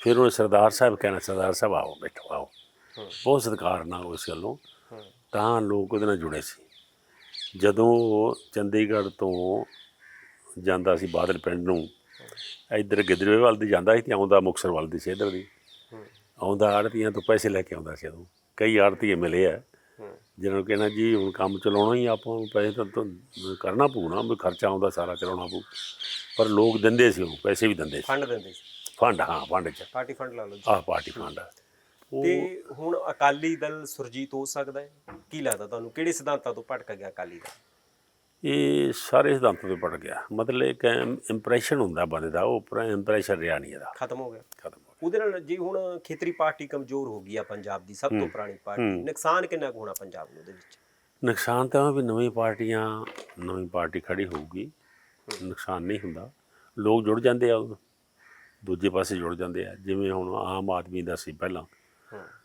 ਫਿਰ ਉਹਨੇ ਸਰਦਾਰ ਸਾਹਿਬ ਕਹਿਣਾ, ਸਰਦਾਰ ਸਾਹਿਬ ਆਓ, ਬੈਠੋ, ਆਓ। ਬਹੁਤ ਸਤਿਕਾਰ ਨਾਲ ਉਸ ਗੱਲੋਂ। ਤਾਂ ਲੋਕ ਉਹਦੇ ਨਾਲ ਜੁੜੇ ਸੀ। ਜਦੋਂ ਚੰਡੀਗੜ੍ਹ ਤੋਂ ਜਾਂਦਾ ਸੀ ਬਾਦਲ ਪਿੰਡ ਨੂੰ, ਇੱਧਰ ਗਿੱਦੜਵੇ ਵੱਲ ਦੀ ਜਾਂਦਾ ਸੀ ਤੇ ਆਉਂਦਾ ਮੁਕਤਸਰ ਵੱਲ ਦੀ ਸੀ ਇੱਧਰ ਦੀ। ਆਉਂਦਾ ਆੜਤੀਆਂ ਤੋਂ ਪੈਸੇ ਲੈ ਕੇ ਆਉਂਦਾ ਸੀ ਉਦੋਂ। ਕਈ ਆੜਤੀਏ ਮਿਲੇ ਆ। ਜਿਹਨਾਂ ਨੂੰ ਕਹਿਣਾ ਜੀ ਹੁਣ ਕੰਮ ਚਲਾਉਣਾ ਹੀ ਆਪਾਂ ਨੂੰ ਪੈਸੇ ਤਾਂ ਤਾਂ ਕਰਨਾ ਪਊਣਾ ਵੀ ਖਰਚਾ ਆਉਂਦਾ ਸਾਰਾ ਚਲਾਉਣਾ ਪਊ। ਪਰ ਲੋਕ ਦਿੰਦੇ ਸੀ ਉਹ ਪੈਸੇ ਵੀ ਦਿੰਦੇ ਸੀ। ਫੰਡ ਦਿੰਦੇ ਸੀ। ਫੰਡ ਹਾਂ ਫੰਡ ਚ। ਪਾਰਟੀ ਫੰਡ ਲਾ ਲਓ ਜੀ। ਆਹ ਪਾਰਟੀ ਫੰਡ ਆ। ਉਹ ਤੇ ਹੁਣ ਅਕਾਲੀ ਦਲ ਸੁਰਜੀਤ ਹੋ ਸਕਦਾ ਹੈ? ਕੀ ਲੱਗਦਾ ਤੁਹਾਨੂੰ? ਕਿਹੜੇ ਸਿਧਾਂਤਾਂ ਤੋਂ ਭਟਕ ਗਿਆ ਅਕਾਲੀ ਦਲ? ਇਹ ਸਾਰੇ ਸਿਧਾਂਤਾਂ ਤੋਂ ਪੜ ਗਿਆ। ਮਤਲਬ ਇੱਕ ਇੰਪ੍ਰੈਸ਼ਨ ਹੁੰਦਾ ਬੰਦੇ ਦਾ ਉਹ ਇੰਪ੍ਰੈਸ਼ਨ ਰਿਹਾ ਨਹੀਂ ਇਹਦਾ। ਖਤਮ ਹੋ ਗਿਆ। ਖਤਮ ਹੋ ਉਹਦੇ ਨਾਲ ਜੇ ਹੁਣ ਖੇਤਰੀ ਪਾਰਟੀ ਕਮਜ਼ੋਰ ਹੋ ਗਈ ਆ ਪੰਜਾਬ ਦੀ ਸਭ ਤੋਂ ਪੁਰਾਣੀ ਪਾਰਟੀ ਨੁਕਸਾਨ ਕਿੰਨਾ ਕੁ ਹੋਣਾ ਪੰਜਾਬ ਨੂੰ ਉਹਦੇ ਵਿੱਚ? ਗਿਆ। ਨੁਕਸਾਨ ਤਾਂ ਵੀ ਨਵੀਂ ਪਾਰਟੀਆਂ ਨਵੀਂ ਪਾਰਟੀ ਖੜੀ ਹੋਊਗੀ। ਨੁਕਸਾਨ ਨਹੀਂ ਹੁੰਦਾ। ਲੋਕ ਜੁੜ ਜਾਂਦੇ ਆ। ਦੂਜੇ ਪਾਸੇ ਜੁੜ ਜਾਂਦੇ ਆ। ਜਿਵੇਂ ਹੁਣ ਆਮ ਆਦਮੀ ਦਾ ਸੀ ਪਹਿਲਾਂ।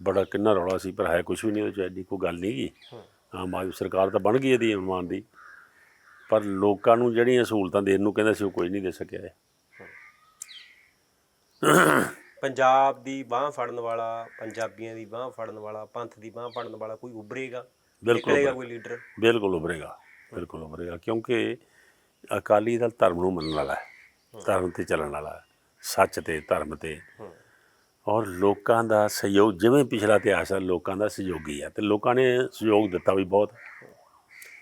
ਬੜਾ ਕਿੰਨਾ ਰੌਲਾ ਸੀ ਪਰ ਹੈ ਕੁਝ ਵੀ ਨਹੀਂ ਉਹ ਚ ਐਡੀ ਕੋਈ ਗੱਲ ਨਹੀਂ ਗੀ। ਹੂੰ। ਆਮ ਆਦਮੀ ਸਰਕਾਰ ਤਾਂ ਬਣ ਗਈ ਇਹਦੀ ਇਮਾਨ ਦੀ। ਪਰ ਲੋਕਾਂ ਨੂੰ ਜਿਹੜੀਆਂ ਸਹੂਲਤਾਂ ਦੇਣ ਨੂੰ ਕਹਿੰਦਾ ਸੀ ਉਹ ਕੋਈ ਨਹੀਂ ਦੇ ਸਕਿਆ। ਪੰਜਾਬ ਦੀ ਬਾਹ ਫੜਨ ਵਾਲਾ ਪੰਜਾਬੀਆਂ ਦੀ ਬਾਹ ਫੜਨ ਵਾਲਾ ਪੰਥ ਦੀ ਬਾਹ ਫੜਨ ਵਾਲਾ ਕੋਈ ਉੱਭਰੇਗਾ? ਬਿਲਕੁਲ ਨਿਕਲੇਗਾ ਕੋਈ ਲੀਡਰ? ਬਿਲਕੁਲ ਉਭਰੇਗਾ ਬਿਲਕੁਲ ਉਭਰੇਗਾ ਕਿਉਂਕਿ ਅਕਾਲੀ ਦਲ ਧਰਮ ਨੂੰ ਮੰਨਣ ਵਾਲਾ ਹੈ ਧਰਮ ਤੇ ਚੱਲਣ ਵਾਲਾ ਹੈ ਸੱਚ ਤੇ ਧਰਮ ਤੇ। ਔਰ ਲੋਕਾਂ ਦਾ ਸਹਿਯੋਗ ਜਿਵੇਂ ਪਿਛਲਾ ਇਤਿਹਾਸ ਹੈ ਲੋਕਾਂ ਦਾ ਸਹਿਯੋਗੀ ਹੈ ਤੇ ਲੋਕਾਂ ਨੇ ਸਹਿਯੋਗ ਦਿੱਤਾ ਵੀ ਬਹੁਤ।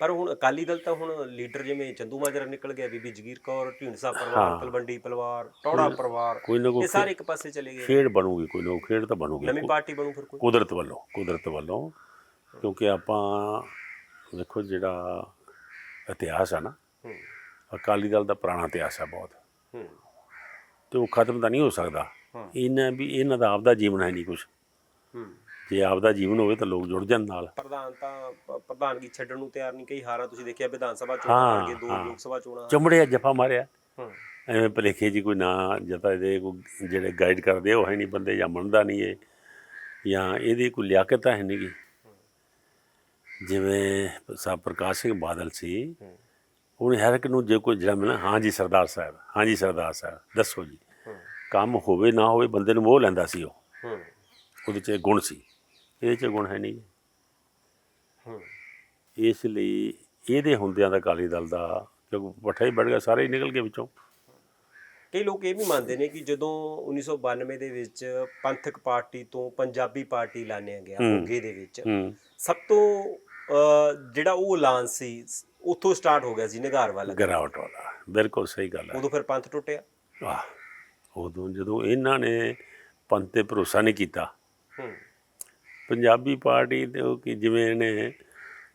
ਪਰ ਹੁਣ ਅਕਾਲੀ ਦਲ ਤਾਂ ਹੁਣ ਲੀਡਰ ਜਿਵੇਂ ਚੰਦੂ ਮਾਜਰਾ ਨਿਕਲ ਗਿਆ ਬੀਬੀ ਜਗੀਰ ਕੌਰ ਢੀਂਡਸਾ ਪਰਿਵਾਰ। ਤਲਵੰਡੀ ਪਰਿਵਾਰ ਟੌੜਾ ਪਰਿਵਾਰ ਇਹ ਸਾਰੇ ਇੱਕ ਪਾਸੇ ਚਲੇ ਗਏ। ਖੇਡ ਬਣੂਗੀ ਕੋਈ ਨਾ ਖੇਡ ਤਾਂ ਬਣੂਗੀ। ਨਵੀਂ ਪਾਰਟੀ ਬਣੂ ਫਿਰ ਕੋਈ। ਕੁਦਰਤ ਵੱਲੋਂ ਕੁਦਰਤ ਵੱਲੋਂ ਕਿਉਂਕਿ ਆਪਾਂ ਵੇਖੋ ਜਿਹੜਾ ਇਤਿਹਾਸ ਆ ਨਾ ਅਕਾਲੀ ਦਲ ਦਾ ਪੁਰਾਣਾ ਇਤਿਹਾਸ ਹੈ ਬਹੁਤ। ਤੇ ਉਹ ਖਤਮ ਤਾਂ ਨਹੀਂ ਹੋ ਸਕਦਾ। ਇਹਨਾਂ ਵੀ ਇਹਨਾਂ ਦਾ ਆਪਦਾ ਜੀਵਨ ਹੈ ਨਹੀਂ ਕੁਝ ਜੇ ਆਪਦਾ ਜੀਵਨ ਹੋਵੇ ਤਾਂ ਲੋਕ ਜੁੜ ਜਾਣ ਨਾਲ। ਪ੍ਰਧਾਨ ਤਾਂ ਪ- ਪ੍ਰਧਾਨਗੀ ਛੱਡਣ ਨੂੰ ਤਿਆਰ ਨਹੀਂ। ਕਈ ਹਾਰਾਂ ਤੁਸੀਂ ਦੇਖਿਆ ਵਿਧਾਨ ਸਭਾ ਹਾਂ, ਚੋਣਾਂ ਕਰਕੇ ਦੋ ਹਾਂ। ਲੋਕ ਸਭਾ ਚੋਣਾਂ ਚਮੜਿਆ ਜਫਾ ਮਾਰਿਆ। ਹੂੰ। ਐਵੇਂ ਭਲੇਖੇ ਜੀ ਕੋਈ ਨਾ ਜਤਾ ਇਹਦੇ ਕੋਈ ਜਿਹੜੇ ਗਾਈਡ ਕਰਦੇ ਉਹ ਹੈ ਨਹੀਂ ਬੰਦੇ ਜਾਂ ਮੰਨਦਾ ਨਹੀਂ ਇਹ। ਜਾਂ ਇਹਦੀ ਕੋਈ ਲਿਆਕਤ ਹੈ ਨਹੀਂ ਗੀ ਜਿਵੇਂ ਸਾਹਿਬ ਪ੍ਰਕਾਸ਼ ਸਿੰਘ ਬਾਦਲ ਸੀ ਉਹਨੇ ਹਰ ਇੱਕ ਨੂੰ ਜੇ ਕੋਈ ਜਿਹੜਾ ਮਿਲਣਾ ਹਾਂ ਜੀ ਸਰਦਾਰ ਸਾਹਿਬ ਹਾਂ ਜੀ ਸਰਦਾਰ ਸਾਹਿਬ ਦੱਸੋ ਜੀ। ਕੰਮ ਹੋਵੇ ਨਾ ਹੋਵੇ ਬੰਦੇ ਨੂੰ ਮੋਹ ਲੈਂਦਾ ਸੀ ਉਹ। ਹੂੰ। ਉਹਦੇ 'ਚ ਗੁਣ ਸੀ। ਇਹਦੇ 'ਚ ਗੁਣ ਹੈ ਨਹੀਂ। ਹੂੰ। ਇਸ ਲਈ ਇਹਦੇ ਹੁੰਦਿਆਂ ਦਾ ਅਕਾਲੀ ਦਲ ਦਾ ਕਿਉਂਕਿ ਪੱਠਾ ਹੀ ਵੱਢ ਗਿਆ ਸਾਰੇ ਹੀ ਨਿਕਲ ਗਏ ਵਿੱਚੋਂ। ਕਈ ਲੋਕ ਇਹ ਵੀ ਮੰਨਦੇ ਨੇ ਕਿ ਜਦੋਂ 1992 ਦੇ ਵਿੱਚ ਪੰਥਕ ਪਾਰਟੀ ਤੋਂ ਪੰਜਾਬੀ ਪਾਰਟੀ ਲਾਣਿਆ ਗਿਆ ਹੂੰ। ਮੋਗੇ ਦੇ ਵਿੱਚ। ਸਭ ਤੋਂ ਜਿਹੜਾ ਉਹ ਐਲਾਨ ਸੀ ਉੱਥੋਂ ਸਟਾਰਟ ਹੋ ਗਿਆ ਸੀ ਨਿਗਾਰ ਵਾਲਾ ਗਰਾਵਟ ਵਾਲਾ। ਬਿਲਕੁਲ ਸਹੀ ਗੱਲ ਹੈ। ਉਦੋਂ ਫਿਰ ਪੰਥ ਟੁੱਟਿਆ। ਵਾਹ। ਉਦੋਂ ਜਦੋਂ ਇਹਨਾਂ ਨੇ ਪੰਥ ਤੇ ਭਰੋਸਾ ਨਹੀਂ ਕੀਤਾ ਹੂੰ। ਪੰਜਾਬੀ ਪਾਰਟੀ ਤੇ ਉਹ ਕਿ ਜਿਵੇਂ ਇਹਨੇ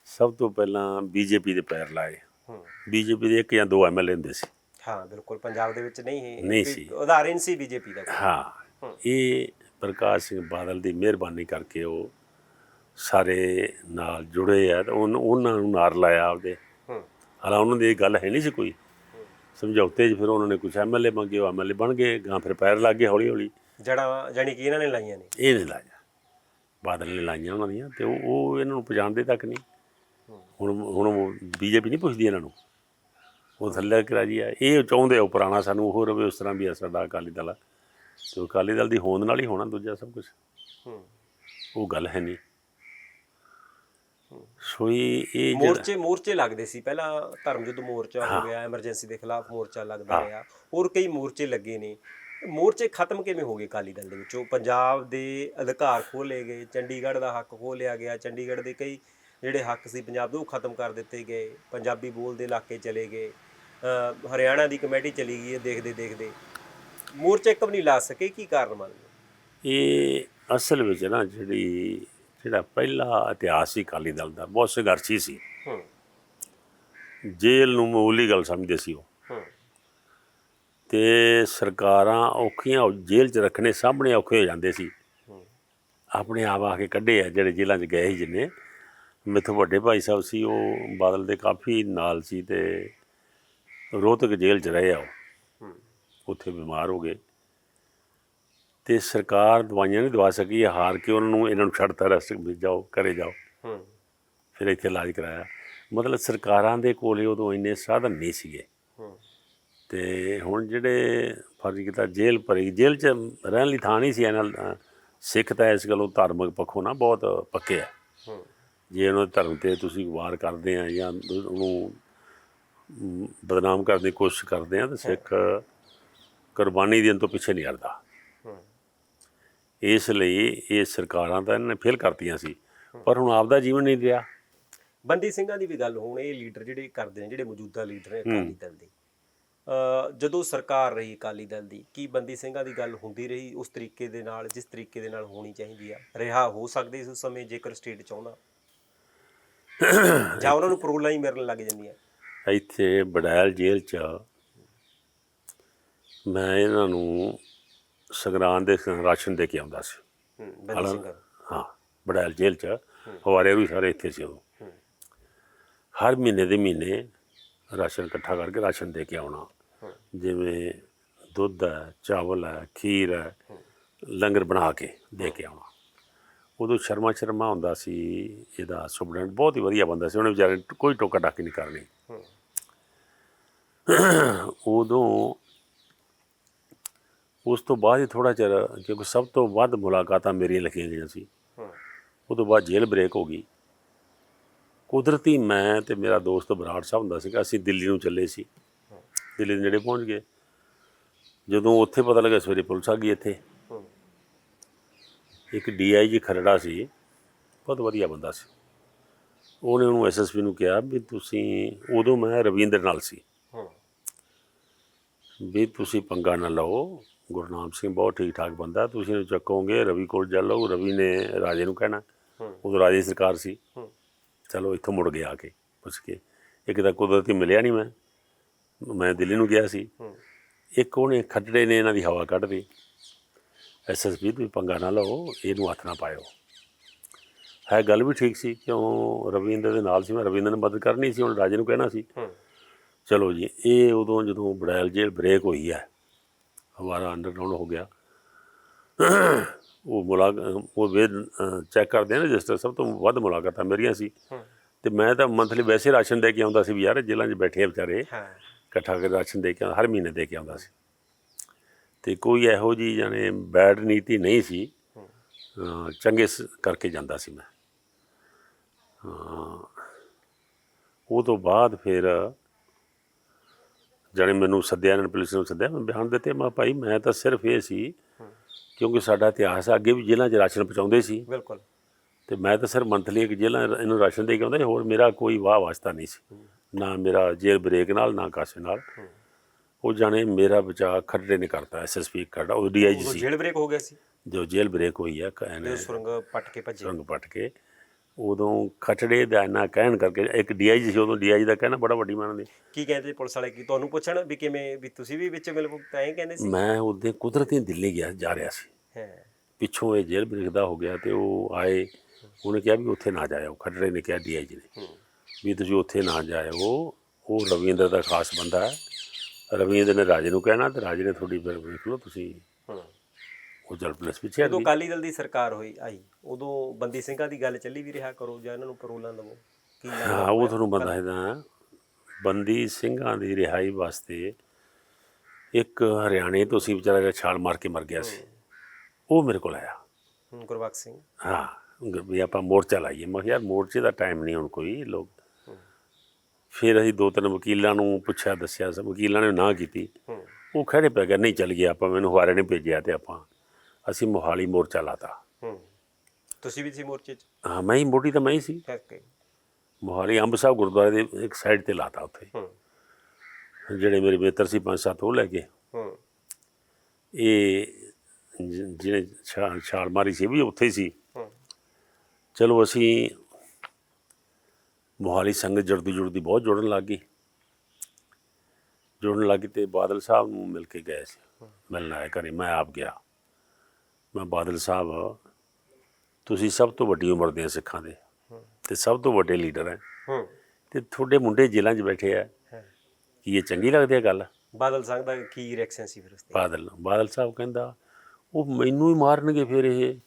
ਸਭ ਤੋਂ ਪਹਿਲਾਂ ਬੀਜੇਪੀ ਦੇ ਪੈਰ ਲਾਏ। ਹੂੰ। ਬੀਜੇਪੀ ਦੇ ਇੱਕ ਜਾਂ ਦੋ ਐਮਐਲਏ ਹੁੰਦੇ ਸੀ। ਹਾਂ ਬਿਲਕੁਲ ਪੰਜਾਬ ਦੇ ਵਿੱਚ ਨਹੀਂ ਹੈ ਨਹੀਂ ਸੀ। ਉਦਾਹਰਨ ਸੀ ਬੀਜੇਪੀ ਦਾ। ਹਾਂ। ਇਹ ਪ੍ਰਕਾਸ਼ ਸਿੰਘ ਬਾਦਲ ਦੀ ਮਿਹਰਬਾਨੀ ਕਰਕੇ ਉਹ ਸਾਰੇ ਨਾਲ ਜੁੜੇ ਆ ਉਹਨ- ਨੂੰ ਨਾਰ ਲਾਇਆ ਆਪਦੇ। ਹੂੰ। ਹਾਲਾਂ ਉਹਨਾਂ ਦੀ ਇਹ ਗੱਲ ਹੈ ਨਹੀਂ ਸੀ ਕੋਈ। ਸਮਝੌਤੇ 'ਚ ਫਿਰ ਉਹਨਾਂ ਨੇ ਕੁਝ ਐਮਐਲਏ ਮੰਗੇ ਉਹ ਐਮਐਲਏ ਬਣ ਗਏ ਗਾਂ ਫਿਰ ਪੈਰ ਲੱਗ ਗਏ ਹੌਲੀ ਹੌਲੀ ਜੜਾ ਜਾਨੀ ਕਿ ਇਹਨਾਂ ਨੇ ਲਾਈਆਂ ਨੇ? ਇਹ ਨਹੀਂ ਲਾਇਆ ਬਾਦਲ ਨੇ ਲਾਈਆਂ ਉਹਨਾਂ ਦੀਆਂ ਤੇ ਉਹ ਉਹ ਇਹਨਾਂ ਨੂੰ ਪਛਾਣਦੇ ਤੱਕ ਨਹੀਂ। ਹੁਣ ਹੁਣ ਬੀਜੇਪੀ ਨਹੀਂ ਪੁੱਛਦੀ ਇਹਨਾਂ ਨੂੰ। ਉਹ ਥੱਲੇ ਕਰਾ ਜੀ ਆ। ਇਹ ਚਾਹੁੰਦੇ ਉਹ ਪੁਰਾਣਾ ਸਾਨੂੰ ਉਹ ਰਵੇ ਉਸ ਤਰ੍ਹਾਂ ਵੀ ਆ ਸਾਡਾ ਅਕਾਲੀ ਦਲ। ਤੇ ਅਕਾਲੀ ਦਲ ਦੀ ਹੋਂਦ ਨਾਲ ਹੀ ਹੋਣਾ ਦੂਜਾ ਸਭ ਕੁਝ ਉਹ ਗੱਲ ਹੈ ਨਹੀਂ। ਸੋ ਇਹ ਮੋਰਚੇ ਮੋਰਚੇ ਲੱਗਦੇ ਸੀ। ਪਹਿਲਾਂ ਧਰਮ ਯੁੱਧ ਮੋਰਚਾ ਹੋ ਗਿਆ ਐਮਰਜੈਂਸੀ ਦੇ ਖਿਲਾਫ ਮੋਰਚਾ ਲੱਗਦਾ ਰਿਹਾ। ਹੋਰ ਕਈ ਮੋਰਚੇ ਲੱਗੇ ਨੇ। ਮੋਰਚੇ ਖਤਮ ਕਿਵੇਂ ਹੋ ਗਏ ਅਕਾਲੀ ਦਲ ਦੇ ਵਿੱਚੋਂ? ਪੰਜਾਬ ਦੇ ਅਧਿਕਾਰ ਖੋਲੇ ਗਏ ਚੰਡੀਗੜ੍ਹ ਦਾ ਹੱਕ ਖੋਲਿਆ ਗਿਆ ਚੰਡੀਗੜ੍ਹ ਦੇ ਕਈ ਜਿਹੜੇ ਹੱਕ ਸੀ ਪੰਜਾਬ ਦੇ ਉਹ ਖਤਮ ਕਰ ਦਿੱਤੇ ਗਏ ਪੰਜਾਬੀ ਬੋਲਦੇ ਇਲਾਕੇ ਚਲੇ ਗਏ ਹਰਿਆਣਾ ਦੀ ਕਮੇਟੀ ਚਲੀ ਗਈ ਹੈ ਦੇਖਦੇ ਦੇਖਦੇ। ਮੋਰਚੇ ਕਬ ਨਹੀਂ ਲਾ ਸਕੇ ਕੀ ਕਾਰਨ ਮੰਨਦੇ ਇਹ ਅਸਲ ਵਿੱਚ ਨਾ ਜਿਹੜੀ ਜਿਹੜਾ ਪਹਿਲਾ ਇਤਿਹਾਸ ਸੀ ਅਕਾਲੀ ਦਲ ਦਾ ਬਹੁਤ ਸੰਘਰਸ਼ੀ ਸੀ। ਹੂੰ। ਜੇਲ੍ਹ ਨੂੰ ਮਾਮੂਲੀ ਗੱਲ ਸਮਝਦੇ ਸੀ ਉਹ। ਹੂੰ। ਤੇ ਸਰਕਾਰਾਂ ਔਖੀਆਂ ਜੇਲ੍ਹ 'ਚ ਰੱਖਣੇ ਸਾਹਮਣੇ ਔਖੇ ਹੋ ਜਾਂਦੇ ਸੀ। ਆਪਣੇ ਆਪ ਆ ਕੇ ਕੱਢੇ ਆ ਜਿਹੜੇ ਜੇਲ੍ਹਾਂ 'ਚ ਗਏ ਸੀ ਜਿੰਨੇ। ਮੇਥੋਂ ਵੱਡੇ ਭਾਈ ਸਾਹਿਬ ਸੀ ਉਹ ਬਾਦਲ ਦੇ ਕਾਫੀ ਨਾਲ ਸੀ ਤੇ ਰੋਹਤਕ ਜੇਲ੍ਹ 'ਚ ਰਹੇ ਆ ਉਹ। ਉੱਥੇ ਬਿਮਾਰ ਹੋ ਗਏ। ਤੇ ਸਰਕਾਰ ਦਵਾਈਆਂ ਨਹੀਂ ਦਵਾ ਸਕੀ ਹਾਰ ਕੇ ਉਹਨਾਂ ਨੂੰ ਇਹਨਾਂ ਨੂੰ ਛੱਡਤਾ ਰਸਤੇ ਵਿੱਚ ਜਾਓ ਘਰੇ ਜਾਓ। ਫਿਰ ਇੱਥੇ ਇਲਾਜ ਕਰਾਇਆ। ਮਤਲਬ ਸਰਕਾਰਾਂ ਦੇ ਕੋਲੇ ਉਦੋਂ ਇੰਨੇ ਸਾਧਨ ਨਹੀਂ ਸੀਗੇ। ਤੇ ਹੁਣ ਜਿਹੜੇ ਫਰਜ਼ ਕੀਤਾ ਜੇਲ੍ਹ ਭਰੀ ਜੇਲ੍ਹ 'ਚ ਰਹਿਣ ਲਈ ਥਾਂ ਨਹੀਂ ਸੀ ਇਹਨਾਂ ਸਿੱਖ ਤਾਂ ਇਸ ਗੱਲੋਂ ਧਾਰਮਿਕ ਪੱਖੋਂ ਨਾ ਬਹੁਤ ਪੱਕੇ ਆ। ਹੂੰ। ਜੇ ਉਹਨਾਂ ਦੇ ਧਰਮ ਤੇ ਤੁਸੀਂ ਵਾਰ ਕਰਦੇ ਆ ਜਾਂ ਉਹਨੂੰ ਬਦਨਾਮ ਕਰਨ ਦੀ ਕੋਸ਼ਿਸ਼ ਕਰਦੇ ਆ ਤਾਂ ਸਿੱਖ ਕੁਰਬਾਨੀ ਦੇਣ ਤੋਂ ਪਿੱਛੇ ਨਹੀਂ ਹਟਦਾ। ਇਸ ਲਈ ਇਹ ਸਰਕਾਰਾਂ ਤਾਂ ਇਹਨਾਂ ਫੇਲ ਕਰਤੀਆਂ ਸੀ। ਪਰ ਹੁਣ ਆਪਦਾ ਜੀਵਨ ਨਹੀਂ ਰਿਹਾ। ਬੰਦੀ ਸਿੰਘਾਂ ਦੀ ਵੀ ਗੱਲ ਹੁਣ ਇਹ ਲੀਡਰ ਜਿਹੜੇ ਕਰਦੇ ਨੇ ਜਿਹੜੇ ਮੌਜੂਦਾ ਲੀਡਰ ਨੇ ਅਕਾਲੀ ਦਲ ਦੇ। ਜਦੋਂ ਸਰਕਾਰ ਰਹੀ ਅਕਾਲੀ ਦਲ ਦੀ ਕੀ ਬੰਦੀ ਸਿੰਘਾਂ ਦੀ ਗੱਲ ਹੁੰਦੀ ਰਹੀ ਉਸ ਤਰੀਕੇ ਦੇ ਨਾਲ ਜਿਸ ਤਰੀਕੇ ਦੇ ਨਾਲ ਹੋਣੀ ਚਾਹੀਦੀ ਆ? ਰਿਹਾ ਹੋ ਸਕਦੀ ਸੀ ਉਸ ਸਮੇਂ ਜੇਕਰ ਸਟੇਟ ਚਾਹੁੰਦਾ ਜਾਂ ਉਹਨਾਂ ਨੂੰ ਪਰੋਲਾਂ ਹੀ ਮਿਲਣ ਲੱਗ ਜਾਂਦੀਆਂ? ਇੱਥੇ ਬੜੈਲ ਜੇਲ੍ਹ 'ਚ ਮੈਂ ਇਹਨਾਂ ਨੂੰ ਸੰਗਰਾਂਦ ਦੇ ਰਾਸ਼ਨ ਦੇ ਕੇ ਆਉਂਦਾ ਸੀ। ਹੂੰ ਬੰਦੀ ਸਿੰਘਾਂ। ਹਾਂ ਬੜੈਲ ਜੇਲ੍ਹ 'ਚ। ਹਵਾਰੇ ਵੀ ਸਾਰੇ ਇੱਥੇ ਸੀ ਉਦੋਂ ਹੂੰ। ਹਰ ਮਹੀਨੇ ਦੇ ਮਹੀਨੇ ਰਾਸ਼ਨ ਇਕੱਠਾ ਕਰਕੇ ਰਾਸ਼ਨ ਦੇ ਕੇ ਆਉਣਾ। ਜਿਵੇਂ ਦੁੱਧ ਹੈ, ਚਾਵਲ ਹੈ, ਖੀਰ ਹੈ, ਲੰਗਰ ਬਣਾ ਕੇ ਦੇ ਕੇ ਆਉਣਾ। ਉਦੋਂ ਸ਼ਰਮਾ ਸ਼ਰਮਾ ਹੁੰਦਾ ਸੀ, ਇਹਦਾ ਸੁਪਰਡੈਂਟ ਬਹੁਤ ਹੀ ਵਧੀਆ ਬੰਦਾ ਸੀ, ਉਹਨੇ ਵਿਚਾਰੇ ਕੋਈ ਟੋਕਾ ਟਾਕੀ ਨਹੀਂ ਕਰਨੀ। ਉਦੋਂ ਉਸ ਤੋਂ ਬਾਅਦ ਹੀ ਥੋੜਾ ਚਿਰ, ਕਿਉਂਕਿ ਸਭ ਤੋਂ ਵੱਧ ਮੁਲਾਕਾਤਾਂ ਮੇਰੀਆਂ ਲਿਖੀਆਂ ਗਈਆਂ ਸੀ। ਉਹ ਤੋਂ ਬਾਅਦ ਜੇਲ੍ਹ ਬ੍ਰੇਕ ਹੋ ਗਈ। ਕੁਦਰਤੀ ਮੈਂ ਤੇ ਮੇਰਾ ਦੋਸਤ ਬਰਾੜ ਸਾਹਿਬ ਹੁੰਦਾ ਸੀਗਾ, ਅਸੀਂ ਦਿੱਲੀ ਨੂੰ ਚੱਲੇ ਸੀ। ਦਿੱਲੀ ਦੇ ਨੇੜੇ ਪਹੁੰਚ ਗਏ। ਜਦੋਂ ਉੱਥੇ ਪਤਾ ਲੱਗਾ ਸਵੇਰੇ ਪੁਲਿਸ ਆ ਗਈ ਇੱਥੇ। ਹੂੰ ਇੱਕ ਡੀਆਈਜੀ ਖਰੜਾ ਸੀ, ਬਹੁਤ ਵਧੀਆ ਬੰਦਾ ਸੀ। ਉਹਨੇ ਉਹਨੂੰ ਐਸਐਸਪੀ ਨੂੰ ਕਿਹਾ ਵੀ ਤੁਸੀਂ, ਉਦੋਂ ਮੈਂ ਰਵਿੰਦਰ ਨਾਲ ਸੀ। ਵੀ ਤੁਸੀਂ ਪੰਗਾ ਨਾ ਲਓ, ਗੁਰਨਾਮ ਸਿੰਘ ਬਹੁਤ ਠੀਕ ਠਾਕ ਬੰਦਾ, ਤੁਸੀਂ ਇਹਨੂੰ ਚੱਕੋਗੇ, ਰਵੀ ਕੋਲ ਜਾ ਲਓ, ਰਵੀ ਨੇ ਰਾਜੇ ਨੂੰ ਕਹਿਣਾ। ਉਦੋਂ ਰਾਜੇ ਦੀ ਸਰਕਾਰ ਸੀ। ਚਲੋ ਇੱਥੋਂ ਮੁੜ ਗਿਆ ਆ ਕੇ, ਪੁੱਛ ਕੇ। ਇੱਕ ਤਾਂ ਕੁਦਰਤੀ ਮਿਲਿਆ ਨਹੀਂ ਮੈਂ। ਮੈਂ ਦਿੱਲੀ ਨੂੰ ਗਿਆ ਸੀ। ਇੱਕ ਉਹਨੇ ਖੱਟੜੇ ਨੇ ਇਹਨਾਂ ਦੀ ਹਵਾ ਕੱਢਦੀ ਐਸਐਸਪੀ ਤੁਸੀਂ ਪੰਗਾ ਨਾ ਲਓ ਇਹਨੂੰ ਹੱਥ ਨਾ ਪਾਇਓ। ਹੈ ਗੱਲ ਵੀ ਠੀਕ ਸੀ ਕਿਉਂ ਰਵਿੰਦਰ ਦੇ ਨਾਲ ਸੀ ਮੈਂ ਰਵਿੰਦਰ ਨੇ ਮਦਦ ਕਰਨੀ ਸੀ ਹੁਣ ਰਾਜੇ ਨੂੰ ਕਹਿਣਾ ਸੀ। ਚਲੋ ਜੀ ਇਹ ਉਦੋਂ ਜਦੋਂ ਬੜੈਲ ਜੇਲ੍ਹ ਬ੍ਰੇਕ ਹੋਈ ਹੈ ਹਮਾਰਾ ਅੰਡਰਗਰਾਉਂਡ ਹੋ ਗਿਆ। ਉਹ ਮੁਲਾਕ ਉਹ ਵੇ ਚੈੱਕ ਕਰਦੇ ਆ ਨਾ ਰਜਿਸਟਰ ਸਭ ਤੋਂ ਵੱਧ ਮੁਲਾਕਾਤਾਂ ਮੇਰੀਆਂ ਸੀ। ਤੇ ਮੈਂ ਤਾਂ ਮੰਥਲੀ ਵੈਸੇ ਰਾਸ਼ਨ ਦੇ ਕੇ ਆਉਂਦਾ ਸੀ ਵੀ ਯਾਰ ਜੇਲ੍ਹਾਂ 'ਚ ਬੈਠੇ ਆ ਵਿਚਾਰੇ। ਹਾਂ। ਇਕੱਠਾ ਕਰਕੇ ਰਾਸ਼ਨ ਦੇ ਕੇ ਆਉਂਦਾ, ਹਰ ਮਹੀਨੇ ਦੇ ਕੇ ਆਉਂਦਾ ਸੀ। ਤੇ ਕੋਈ ਇਹੋ ਜੀ ਜਾਣੇ ਬੈਡ ਨੀਤੀ ਨਹੀਂ ਸੀ। ਅਹ ਚੰਗੇ ਸ- ਕਰਕੇ ਜਾਂਦਾ ਸੀ ਮੈਂ। ਹਾਂ ਉਹ ਤੋਂ ਬਾਅਦ ਫਿਰ ਜਾਣੇ ਮੈਨੂੰ ਸੱਦਿਆ ਇਹਨਾਂ ਨੇ ਪੁਲਿਸ ਨੂੰ ਸੱਦਿਆ ਮੈਂ ਬਿਆਨ ਦਿੱਤੇ ਮੈਂ ਭਾਈ ਮੈਂ ਤਾਂ ਸਿਰਫ ਇਹ ਸੀ ਕਿਉਂਕਿ ਸਾਡਾ ਇਤਿਹਾਸ ਆ, ਅੱਗੇ ਵੀ ਜੇਲ੍ਹਾਂ 'ਚ ਰਾਸ਼ਨ ਪਹੁੰਚਾਉਂਦੇ ਸੀ। ਬਿਲਕੁਲ। ਤੇ ਮੈਂ ਤਾਂ ਸਿਰ ਮੰਥਲੀ ਇੱਕ ਜੇਲ੍ਹਾਂ ਇਹਨੂੰ ਰਾਸ਼ਨ ਦੇ ਕੇ ਆਉਂਦਾ ਸੀ, ਹੋਰ ਮੇਰਾ ਕੋਈ ਵਾਹ ਵਾਸਤਾ ਨਹੀਂ ਸੀ। ਨਾ ਮੇਰਾ ਜੇਲ੍ਹ ਬ੍ਰੇਕ ਨਾਲ ਨਾ ਕਾਸੇ ਨਾਲ। ਉਹ ਜਾਣੇ ਮੇਰਾ ਬਚਾ ਖੱਟੜੇ ਨੇ ਕਰਤਾ ਐਸਐਸਪੀ ਖੜਾ ਉਹ ਡੀਆਈਜੀ ਸੀ। ਜੇਲ੍ਹ ਬ੍ਰੇਕ ਹੋ ਗਿਆ ਸੀ? ਜੋ ਜੇਲ੍ਹ ਬ੍ਰੇਕ ਹੋਈ ਆ ਕਹਿੰਦੇ ਸੁਰੰਗ ਪੱਟ ਕੇ ਭੱਜੇ। ਰੰਗ ਪਟ ਕੇ ਉਦੋਂ ਖੱਟੜੇ ਦਾ ਇੰਨਾ ਕਹਿਣ ਕਰਕੇ ਇੱਕ ਡੀਆਈਜੀ ਸੀ ਉਦੋਂ ਡੀਆਈਜੀ ਦਾ ਕਹਿਣਾ ਬੜਾ ਵੱਡੀ ਮੰਨਦੇ ਕੀ ਕਹਿੰਦੇ ਪੁਲਿਸ ਵਾਲੇ ਕੀ ਤੁਹਾਨੂੰ ਪੁੱਛਣ ਵੀ ਕਿਵੇਂ ਵੀ ਤੁਸੀਂ ਵੀ ਵਿੱਚ ਮਿਲ ਤਾਂ ਇਹ ਕਹਿੰਦੇ ਸੀ? ਮੈਂ ਉਹਦੇ ਕੁਦਰਤੀ ਦਿੱਲੀ ਗਿਆ ਜਾ ਰਿਹਾ ਸੀ। ਹੈ। ਪਿੱਛੋਂ ਇਹ ਜੇਲ੍ਹ ਬ੍ਰੇਕ ਦਾ ਹੋ ਗਿਆ ਤੇ ਉਹ ਆਏ ਉਹਨੇ ਕਿਹਾ ਵੀ ਉੱਥੇ ਨਾ ਜਾਇਓ ਖੱਟੜੇ ਨੇ ਕਿਹਾ ਡੀਆਈਜੀ ਨੇ। ਹੂੰ। ਵੀ ਤੁਸੀਂ ਉੱਥੇ ਨਾ ਜਾਇਓ। ਉਹ ਰਵਿੰਦਰ ਦਾ ਖਾਸ ਬੰਦਾ ਹੈ। ਰਵਿੰਦਰ ਨੇ ਰਾਜੇ ਨੂੰ ਕਹਿਣਾ ਤੇ ਰਾਜੇ ਨੇ ਤੁਹਾਡੀ ਫਿਰ ਵੇਖ ਲਓ ਤੁਸੀਂ। ਉਹ ਜਲ ਪੁਲਿਸ ਪਿੱਛੇ ਜਦੋਂ। ਅਕਾਲੀ ਦਲ ਦੀ ਸਰਕਾਰ ਹੋਈ ਆਈ ਉਦੋਂ ਬੰਦੀ ਸਿੰਘਾਂ ਦੀ ਗੱਲ ਚੱਲੀ ਵੀ ਰਿਹਾ ਕਰੋ ਜਾਂ ਇਹਨਾਂ ਨੂੰ ਪਰੋਲਾਂ ਦਵੋ। ਕੀ ਹਾਂ ਉਹ ਤੁਹਾਨੂੰ ਬੰਦਾ ਇਹਦਾ ਬੰਦੀ ਸਿੰਘਾਂ ਦੀ ਰਿਹਾਈ ਵਾਸਤੇ ਇੱਕ ਹਰਿਆਣੇ ਤੋਂ ਸੀ ਵਿਚਾਰਾ ਜਿਹੜਾ ਛਾਲ ਮਾਰ ਕੇ ਮਰ ਗਿਆ ਸੀ। ਉਹ ਮੇਰੇ ਕੋਲ ਆਇਆ। ਗੁਰਬਖਸ਼ ਸਿੰਘ। ਹਾਂ ਵੀ ਆਪਾਂ ਮੋਰਚਾ ਲਾਈਏ। ਮੈਂ ਕਿਹਾ ਯਾਰ ਮੋਰਚੇ ਦਾ ਟਾਈਮ ਨਹੀਂ ਹੁਣ ਕੋਈ। ਲੋਕ ਫਿਰ ਅਸੀਂ ਦੋ ਤਿੰਨ ਵਕੀਲਾਂ ਨੂੰ ਪੁੱਛਿਆ ਦੱਸਿਆ ਸਭ ਵਕੀਲਾਂ ਨੇ ਨਾ ਕੀਤੀ। ਉਹ ਖੜੇ ਪੈ ਗਿਆ ਨਹੀਂ ਚੱਲ ਗਿਆ ਆਪਾਂ ਮੈਨੂੰ ਹਵਾਰੇ ਨੇ ਭੇਜਿਆ ਤੇ ਆਪਾਂ ਅਸੀਂ ਮੋਹਾਲੀ ਮੋਰਚਾ ਲਾਤਾ। ਹੂੰ। ਤੁਸੀਂ ਵੀ ਸੀ ਮੋਰਚੇ 'ਚ? ਹਾਂ ਮੈਂ ਹੀ ਮੋਢੀ ਤਾਂ ਮੈਂ ਹੀ ਸੀ। ਓਕੇ ਮੋਹਾਲੀ ਅੰਬ ਸਾਹਿਬ ਗੁਰਦੁਆਰੇ ਦੇ ਇੱਕ ਸਾਈਡ ਤੇ ਲਾਤਾ ਉੱਥੇ। ਹੂੰ। ਜਿਹੜੇ ਮੇਰੇ ਮਿੱਤਰ ਸੀ ਪੰਜ ਸੱਤ ਉਹ ਲੈ ਕੇ ਹੂੰ। ਇਹ ਜ- ਜਿਹਨੇ ਛਾ- ਛਾਲ ਮਾਰੀ ਸੀ ਇਹ ਵੀ ਉੱਥੇ ਹੀ ਸੀ। ਹੂੰ। ਚਲੋ ਅਸੀਂ ਮੋਹਾਲੀ ਸੰਗਤ ਜੁੜਦੀ ਜੁੜਦੀ ਬਹੁਤ ਜੁੜਨ ਲੱਗ ਗਈ। ਜੁੜਨ ਲੱਗੀ ਤੇ ਬਾਦਲ ਸਾਹਿਬ ਨੂੰ ਮਿਲ ਕੇ ਗਏ ਸੀ। ਮਿਲਣ ਆਏ ਘਰੇ ਮੈਂ ਆਪ ਗਿਆ। ਮੈਂ ਬਾਦਲ ਸਾਹਿਬ ਤੁਸੀਂ ਸਭ ਤੋਂ ਵੱਡੀ ਉਮਰ ਦੇ ਸਿੱਖਾਂ ਦੇ। ਤੇ ਸਭ ਤੋਂ ਵੱਡੇ ਲੀਡਰ ਹੈ। ਤੇ ਤੁਹਾਡੇ ਮੁੰਡੇ ਜੇਲ੍ਹਾਂ 'ਚ ਬੈਠੇ ਆ। ਕੀ ਇਹ ਚੰਗੀ ਲੱਗਦੀ ਹੈ ਗੱਲ? ਬਾਦਲ ਸਿੰਘ ਦਾ ਕੀ ਰਿਐਕਸ਼ਨ ਸੀ ਫਿਰ ਉਸ ਤੇ ਬਾਦਲ ਬਾਦਲ ਸਾਹਿਬ ਕਹਿੰਦਾ ਉਹ ਮੈਨੂੰ ਹੀ ਮਾਰਨਗੇ ਫਿਰ ਇਹ।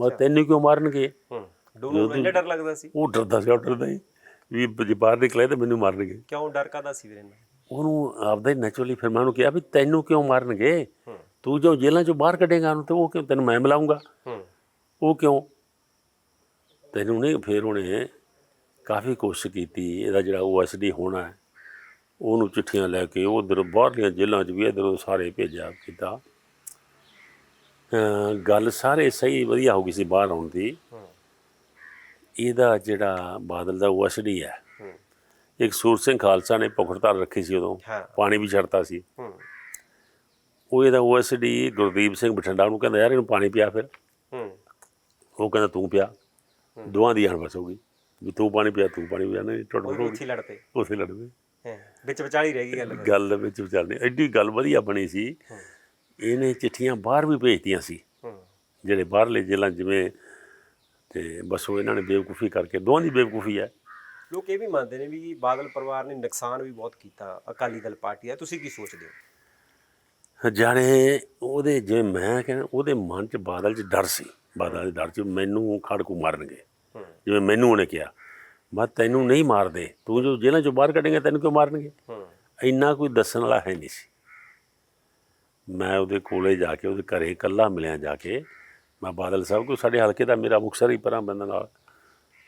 ਮੈਂ ਤੈਨੂੰ ਕਿਉਂ ਮਾਰਨਗੇ? ਹੂੰ। ਇੰਨਾ ਡਰ ਲੱਗਦਾ ਸੀ। ਉਹ ਡਰਦਾ ਸੀ ਉਹ ਡਰਦਾ ਹੀ। ਵੀ ਜੇ ਬਾਹਰ ਨਿਕਲੇ ਤਾਂ ਮੈਨੂੰ ਮਾਰਨਗੇ। ਕਿਉਂ? ਡਰ ਕਾਦਾ ਸੀ ਵੀਰੇ ਨਾਲ ਉਹਨੂੰ ਆਪਦਾ ਹੀ ਨੈਚੁਰਲੀ ਫਿਰ ਮੈਂ ਉਹਨੂੰ ਕਿਹਾ ਵੀ ਤੈਨੂੰ ਕਿਉਂ ਮਾਰਨਗੇ? ਤੂੰ ਜੋ ਜੇਲ੍ਹਾਂ ਚੋਂ ਬਾਹਰ ਕੱਢੇਗਾ ਉਹਨੂੰ ਤੇ ਉਹ ਕਿਉਂ ਤੈਨੂੰ ਮੈਂ ਮਿਲਾਉਂਗਾ ਉਹ ਕਿਉਂ? ਤੈਨੂੰ ਨਹੀਂ ਫਿਰ ਉਹਨੇ ਕਾਫੀ ਕੋਸ਼ਿਸ਼ ਕੀਤੀ ਇਹਦਾ ਜਿਹੜਾ ਓਐਸਡੀ ਹੋਣਾ ਹੈ ਉਹਨੂੰ ਚਿੱਠੀਆਂ ਲੈ ਕੇ ਉਧਰ ਬਾਹਰਲੀਆਂ ਜੇਲ੍ਹਾਂ 'ਚ ਵੀ ਇੱਧਰੋਂ ਸਾਰੇ ਭੇਜਿਆ ਕੀਤਾ। ਗੱਲ ਸਾਰੇ ਸਹੀ ਵਧੀਆ ਹੋ ਗਈ ਸੀ ਬਾਹਰ ਆਉਣ ਦੀ। ਇਹਦਾ ਜਿਹੜਾ ਬਾਦਲ ਦਾ ਓਐਸਡੀ ਹੈ ਇੱਕ ਸੂਰ ਸਿੰਘ ਖਾਲਸਾ ਨੇ ਭੁੱਖੜਤਾਰ ਰੱਖੀ ਸੀ ਉਦੋਂ ਪਾਣੀ ਵੀ ਛੱਡਤਾ ਸੀ। ਉਹ ਇਹਦਾ ਓਐਸਡੀ ਗੁਰਦੀਪ ਸਿੰਘ ਬਠਿੰਡਾ ਨੂੰ ਕਹਿੰਦਾ ਯਾਰ ਇਹਨੂੰ ਪਾਣੀ ਪਿਆ ਫਿਰ। ਉਹ ਕਹਿੰਦਾ ਤੂੰ ਪਿਆ। ਦੋਵਾਂ ਦੀ ਅਣਬਸ ਹੋ ਗਈ। ਵੀ ਤੂੰ ਪਾਣੀ ਪਿਆ ਤੂੰ ਪਾਣੀ ਪਿਆ ਨਹੀਂ ਟੁੱਟ ਹੋ ਉੱਥੇ ਹੀ ਲੜ ਪਏ ਗਈ ਉਸੇ ਲੜਦੇ ਵਿੱਚ ਵਿਚਾਲੀ ਰਹਿ ਗਈ ਗੱਲ। ਗੱਲ ਵਿੱਚ ਵਿਚਾਰਨੀ ਐਡੀ ਗੱਲ ਵਧੀਆ ਬਣੀ ਸੀ। ਇਹਨੇ ਚਿੱਠੀਆਂ ਬਾਹਰ ਵੀ ਭੇਜਤੀਆਂ ਸੀ। ਜਿਹੜੇ ਬਾਹਰਲੇ ਜੇਲ੍ਹਾਂ ਜਿਵੇਂ ਤੇ ਬਸ ਉਹ ਇਹਨਾਂ ਨੇ ਬੇਵਕੂਫੀ ਕਰਕੇ ਦੋਵਾਂ ਦੀ ਬੇਵਕੂਫੀ ਹੈ। ਲੋਕ ਇਹ ਵੀ ਮੰਨਦੇ ਨੇ ਵੀ ਬਾਦਲ ਪਰਿਵਾਰ ਨੇ ਨੁਕਸਾਨ ਵੀ ਬਹੁਤ ਕੀਤਾ ਅਕਾਲੀ ਦਲ ਪਾਰਟੀ ਦਾ। ਤੁਸੀਂ ਕੀ ਸੋਚਦੇ ਹੋ? ਜਾਣੇ ਉਹਦੇ ਜਿਵੇਂ ਮੈਂ ਕਹਿੰਦਾ ਉਹਦੇ ਮਨ 'ਚ ਬਾਦਲ 'ਚ ਡਰ ਸੀ। ਬਾਦਲ ਦੇ ਡਰ 'ਚ ਮੈਨੂੰ ਖੜਕੂ ਮਾਰਨਗੇ। ਜਿਵੇਂ ਮੈਨੂੰ ਉਹਨੇ ਕਿਹਾ ਮੈਂ ਤੈਨੂੰ ਨਹੀਂ ਮਾਰਦੇ ਤੂੰ ਜੋ ਜੇਲ੍ਹਾਂ 'ਚੋਂ ਬਾਹਰ ਕੱਢੇਂਗਾ ਤੈਨੂੰ ਕਿਉਂ ਮਾਰਨਗੇ? ਇੰਨਾ ਕੋਈ ਦੱਸਣ ਵਾਲਾ ਹੈ ਨਹੀਂ ਸੀ। ਮੈਂ ਉਹਦੇ ਕੋਲੇ ਜਾ ਕੇ ਉਹਦੇ ਘਰੇ ਇਕੱਲਾ ਮਿਲਿਆ ਜਾ ਕੇ ਮੈਂ ਬਾਦਲ ਸਾਹਿਬ ਕੋ ਸਾਡੇ ਹਲਕੇ ਦਾ ਮੇਰਾ ਮੁਕਸਰ ਹੀ ਪਰਾਂ ਬੰਦਾ ਨਾਲ।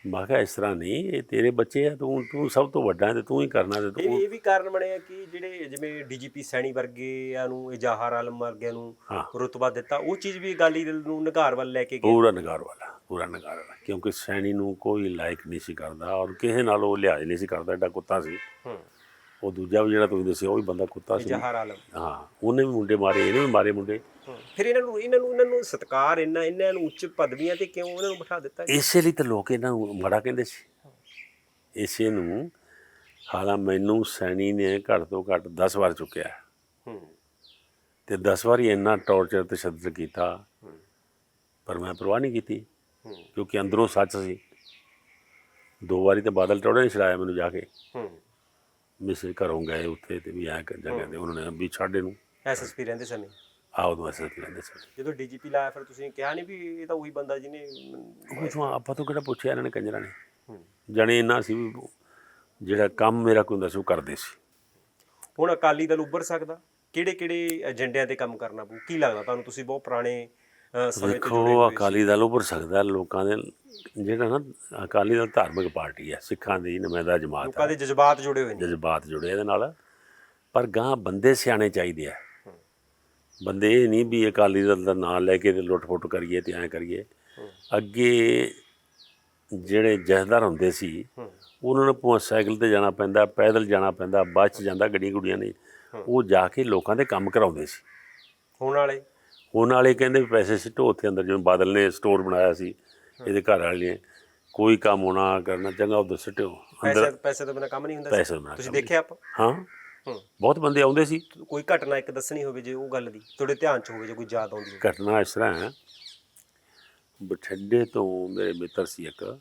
ਮੈਂ ਕਿਹਾ ਇਸ ਤਰ੍ਹਾਂ ਨਹੀਂ ਇਹ ਤੇਰੇ ਬੱਚੇ ਆ ਤੂੰ ਤੂੰ ਸਭ ਤੋਂ ਵੱਡਾ ਤੇ ਤੂੰ ਹੀ ਕਰਨਾ ਤੇ ਤੂੰ ਇਹ ਵੀ ਕਾਰਨ ਬਣਿਆ ਕਿ ਜਿਹੜੇ ਜਿਵੇਂ ਡੀਜੀਪੀ ਸੈਣੀ ਵਰਗਿਆਂ ਨੂੰ ਇਜਾਹਰ ਆਲਮ ਵਰਗਿਆਂ ਨੂੰ। ਰੁਤਬਾ ਦਿੱਤਾ ਉਹ ਚੀਜ਼ ਵੀ ਅਕਾਲੀ ਦਲ ਨੂੰ ਨਿਘਾਰ ਵੱਲ ਲੈ ਕੇ ਗਏ ਪੂਰਾ ਨਗਾਰ ਵਾਲਾ ਪੂਰਾ ਨਗਾਰ ਵਾਲਾ ਕਿਉਂਕਿ ਸੈਣੀ ਨੂੰ ਕੋਈ ਲਾਇਕ ਨਹੀਂ ਸੀ ਕਰਦਾ ਔਰ ਕਿਸੇ ਨਾਲ ਉਹ ਲਿਹਾਜ਼ ਨਹੀਂ ਸੀ ਕਰਦਾ ਐਡਾ ਕੁੱਤਾ ਸੀ। ਹੂੰ। ਉਹ ਦੂਜਾ ਵੀ ਜਿਹੜਾ ਤੁਸੀਂ ਦੱਸਿਆ ਉਹ ਵੀ ਬੰਦਾ ਕੁੱਤਾ ਸੀ। ਇਜਾਹਰ ਆਲਮ। ਹਾਂ ਉਹਨੇ ਵੀ ਮੁੰਡੇ ਮਾਰੇ ਇਹਨੇ ਵੀ ਮਾਰੇ ਮੁੰਡੇ। ਫਿਰ ਇਹਨਾਂ ਨੂੰ ਇਹਨਾਂ ਨੂੰ ਇਹਨਾਂ ਨੂੰ ਸਤਕਾਰ ਇੰਨਾ ਇਹਨਾਂ ਨੂੰ ਉੱਚ ਪਦਵੀਆਂ ਤੇ ਕਿਉਂ ਉਹਨਾਂ ਨੂੰ ਬਿਠਾ ਦਿੱਤਾ ਇਸੇ ਲਈ ਤਾਂ ਲੋਕ ਇਹਨਾਂ ਨੂੰ ਮਾੜਾ ਕਹਿੰਦੇ ਸੀ। ਇਸੇ ਨੂੰ ਹਾਲਾਂ ਮੈਨੂੰ ਸੈਣੀ ਨੇ ਘੱਟ ਤੋਂ ਘੱਟ 10 ਵਾਰ ਚੁੱਕਿਆ ਤੇ 10 ਵਾਰੀ ਇੰਨਾ ਟੌਰਚਰ ਤੇ ਸ਼ੱਦਰ ਕੀਤਾ ਪਰ ਮੈਂ ਪਰਵਾਹ ਨਹੀਂ ਕੀਤੀ ਕਿਉਂਕਿ ਅੰਦਰੋਂ ਸੱਚ ਸੀ। ਦੋ ਵਾਰੀ ਤਾਂ ਬਾਦਲ ਟੌੜੇ ਨੇ ਛੜਾਇਆ ਮੈਨੂੰ ਜਾ ਕੇ। ਹੂੰ ਮਿਸੇ ਘਰੋਂ ਗਏ ਉੱਥੇ ਤੇ ਵੀ ਐ ਜਗ੍ਹਾ ਤੇ ਉਹਨਾਂ ਨੇ ਵੀ ਛੱਡ ਇਹਨੂੰ। ਐਸਐਸਪੀ ਰਹਿੰਦੇ ਸਮੇਂ? ਆ ਉਦੋਂ ਐਸਐਸਪੀ ਲੈਂਦੇ ਸੀ ਜਦੋਂ ਡੀਜੀਪੀ ਲਾਇਆ ਫਿਰ ਤੁਸੀਂ ਕਿਹਾ ਨਹੀਂ ਵੀ ਇਹ ਤਾਂ ਉਹੀ ਬੰਦਾ ਜਿਹਨੇ ਤੋਂ ਆਪਾਂ ਤੋਂ ਕਿਹੜਾ ਪੁੱਛਿਆ ਇਹਨਾਂ ਨੇ ਕੰਜਰਾਂ ਨੇ। ਜਾਣੇ ਇੰਨਾ ਸੀ ਵੀ ਜਿਹੜਾ ਕੰਮ ਮੇਰਾ ਕੋਈ ਹੁੰਦਾ ਸੀ ਉਹ ਕਰਦੇ ਸੀ। ਹੁਣ ਅਕਾਲੀ ਦਲ ਉੱਭਰ ਸਕਦਾ। ਕਿਹੜੇ ਕਿਹੜੇ ਏਜੰਡਿਆਂ ਤੇ ਕੰਮ ਕਰਨਾ ਪਊ? ਕੀ ਲੱਗਦਾ ਤੁਹਾਨੂੰ? ਤੁਸੀਂ ਬਹੁਤ ਪੁਰਾਣੇ ਸਮੇਂ ਤੇ ਜੁੜੇ ਦੇਖੋ ਅਕਾਲੀ ਦਲ ਉੱਪਰ ਸਕਦਾ ਲੋਕਾਂ ਦੇ ਜਿਹੜਾ ਨਾ ਅਕਾਲੀ ਦਲ ਧਾਰਮਿਕ ਪਾਰਟੀ ਹੈ ਸਿੱਖਾਂ ਦੀ ਨੁਮਾਇੰਦਾ ਜਮਾਤ ਲੋਕਾਂ ਹੈ। ਦੇ ਜਜ਼ਬਾਤ ਜੁੜੇ ਹੋਏ ਨੇ। ਜਜ਼ਬਾਤ ਜੁੜੇ ਇਹਦੇ ਨਾਲ। ਪਰ ਗਾਂ ਬੰਦੇ ਸਿਆਣੇ ਚਾਹੀਦੇ ਆ। ਬੰਦੇ ਇਹ ਨਹੀਂ ਵੀ ਅਕਾਲੀ ਦਲ ਦਾ ਨਾਂ ਲੈ ਕੇ ਤੇ ਲੁੱਟ-ਫੁੱਟ ਕਰੀਏ ਤੇ ਐਂ ਕਰੀਏ। ਅੱਗੇ ਜਿਹੜੇ ਜਥੇਦਾਰ ਹੁੰਦੇ ਸੀ ਹੂੰ। ਉਹਨਾਂ ਨੂੰ ਭਾਵੇਂ ਸਾਈਕਲ ਤੇ ਜਾਣਾ ਪੈਂਦਾ ਪੈਦਲ ਜਾਣਾ ਪੈਂਦਾ ਬੱਸ 'ਚ ਜਾਂਦਾ ਗੱਡੀਆਂ ਗੁੱਡੀਆਂ ਨਹੀਂ। ਉਹ ਜਾ ਕੇ ਲੋਕਾਂ ਦੇ ਕੰਮ ਕਰਾਉਂਦੇ ਸੀ। ਹੁਣ ਵਾਲੇ ਉਹਨਾਂ ਵਾਲੇ ਕਹਿੰਦੇ ਵੀ ਪੈਸੇ ਸਿੱਟੋ ਉੱਥੇ ਅੰਦਰ ਜਿਵੇਂ ਬਾਦਲ ਨੇ ਸਟੋਰ ਬਣਾਇਆ ਸੀ ਇਹਦੇ ਘਰ ਵਾਲੇ ਨੇ ਕੋਈ ਕੰਮ ਹੋਣਾ ਕਰਨਾ ਚੰਗਾ ਉਧਰ ਸਿੱਟੋ ਅੰਦਰ। ਪੈਸੇ ਪੈਸੇ ਤੋਂ ਬਿਨਾ ਕੰਮ ਨਹੀਂ ਹੁੰਦਾ? ਪੈਸੇ ਬਣਾ ਤੁਸੀਂ ਦੇਖਿਆ ਆਪ? ਹਾਂ। ਬਹੁਤ ਬੰਦੇ ਆਉਂਦੇ ਸੀ। ਕੋਈ ਘਟਨਾ ਇੱਕ ਦੱਸਣੀ ਹੋਵੇ ਜੇ ਉਹ ਗੱਲ ਦੀ ਤੁਹਾਡੇ ਧਿਆਨ ਚ ਹੋਵੇ ਜੇ ਕੋਈ ਯਾਦ ਆਉਂਦੀ ਹੋਵੇ। ਘਟਨਾ ਇਸ ਤਰ੍ਹਾਂ ਹੈ ਬਠਿੰਡੇ ਤੋਂ ਮੇਰੇ ਮਿੱਤਰ ਸੀ ਇੱਕ।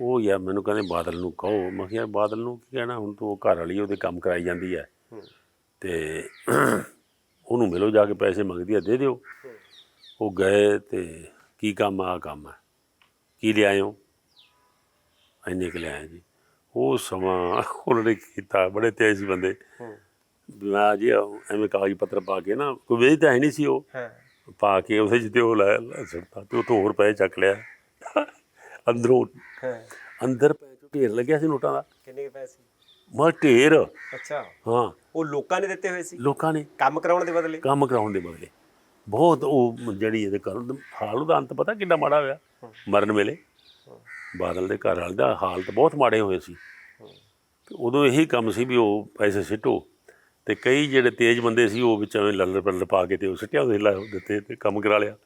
ਉਹ ਯਾਰ ਮੈਨੂੰ ਕਹਿੰਦੇ ਬਾਦਲ ਨੂੰ ਕਹੋ। ਮੈਂ ਕਿਹਾ ਬਾਦਲ ਨੂੰ ਕੀ ਕਹਿਣਾ? ਹੁਣ ਤੂੰ ਉਹ ਘਰ ਵਾਲੀ ਉਹਦੇ ਕੰਮ ਕਰਾਈ ਜਾਂਦੀ ਹੈ ਹੂੰ। ਤੇ ਉਹਨੂੰ ਮਿਲੋ ਜਾ ਕੇ ਪੈਸੇ ਮੰਗਦੀ ਆ ਦੇ ਦਿਓ। ਉਹ ਗਏ ਤੇ ਕੀ ਕੰਮ ਆ ਕੰਮ ਹੈ ਕੀ ਲਿਆਇਓ? ਇੰਨੇ ਕੁ ਲਿਆਏ ਜੀ। ਉਹ ਸਮਾਂ ਉਹਨਾਂ ਨੇ ਕੀਤਾ ਬੜੇ ਤੇਜ਼ ਸੀ ਬੰਦੇ। ਮੈਂ ਜੀ ਐਵੇਂ ਕਾਗਜ਼ ਪੱਤਰ ਪਾ ਕੇ ਨਾ ਕੋਈ ਵੇਚ ਤਾਂ ਹੈ ਨਹੀਂ ਸੀ ਉਹ। ਪਾ ਕੇ ਉਹਦੇ ਚ ਤੇ ਉਹ ਲੈ ਸੁੱਟਤਾ ਤੇ ਉਤੋਂ ਹੋਰ ਪੈਸੇ ਚੱਕ ਲਿਆ। ਅੰਦਰੋਂ ਅੰਦਰ ਪੈ ਚੋਂ ਢੇਰ ਲੱਗਿਆ ਸੀ ਨੋਟਾਂ ਦਾ। ਕਿੰਨੇ ਪੈਸੇ ਮਾ ਢੇਰ। ਅੱਛਾ। ਹਾਂ। ਉਹ ਲੋਕਾਂ ਨੇ ਦਿੱਤੇ ਹੋਏ ਸੀ? ਲੋਕਾਂ ਨੇ। ਕੰਮ ਕਰਾਉਣ ਦੇ ਬਦਲੇ? ਕੰਮ ਕਰਾਉਣ ਦੇ ਬਦਲੇ। ਬਹੁਤ ਉਹ ਜਿਹੜੀ ਇਹਦੇ ਕਰਨ ਹਾਲ ਉਹਦਾ ਅੰਤ ਪਤਾ ਕਿੰਨਾ ਮਾੜਾ ਹੋਇਆ? ਮਰਨ ਵੇਲੇ। ਬਾਦਲ ਦੇ ਘਰ ਵਾਲੇ ਦਾ ਹਾਲਤ ਬਹੁਤ ਮਾੜੇ ਹੋਏ ਸੀ। ਤੇ ਉਦੋਂ ਇਹੀ ਕੰਮ ਸੀ ਵੀ ਉਹ ਪੈਸੇ ਸਿੱਟੋ। ਤੇ ਕਈ ਜਿਹੜੇ ਤੇਜ਼ ਬੰਦੇ ਸੀ ਉਹ ਵਿੱਚ ਐਵੇਂ ਲੱਲਰ ਪੱਲਰ ਪਾ ਕੇ ਤੇ ਉਹ ਸਿੱਟਿਆ ਉਹਦੇ ਲਾ ਦਿੱਤੇ ਤੇ ਕੰਮ ਕਰਾ ਲਿਆ।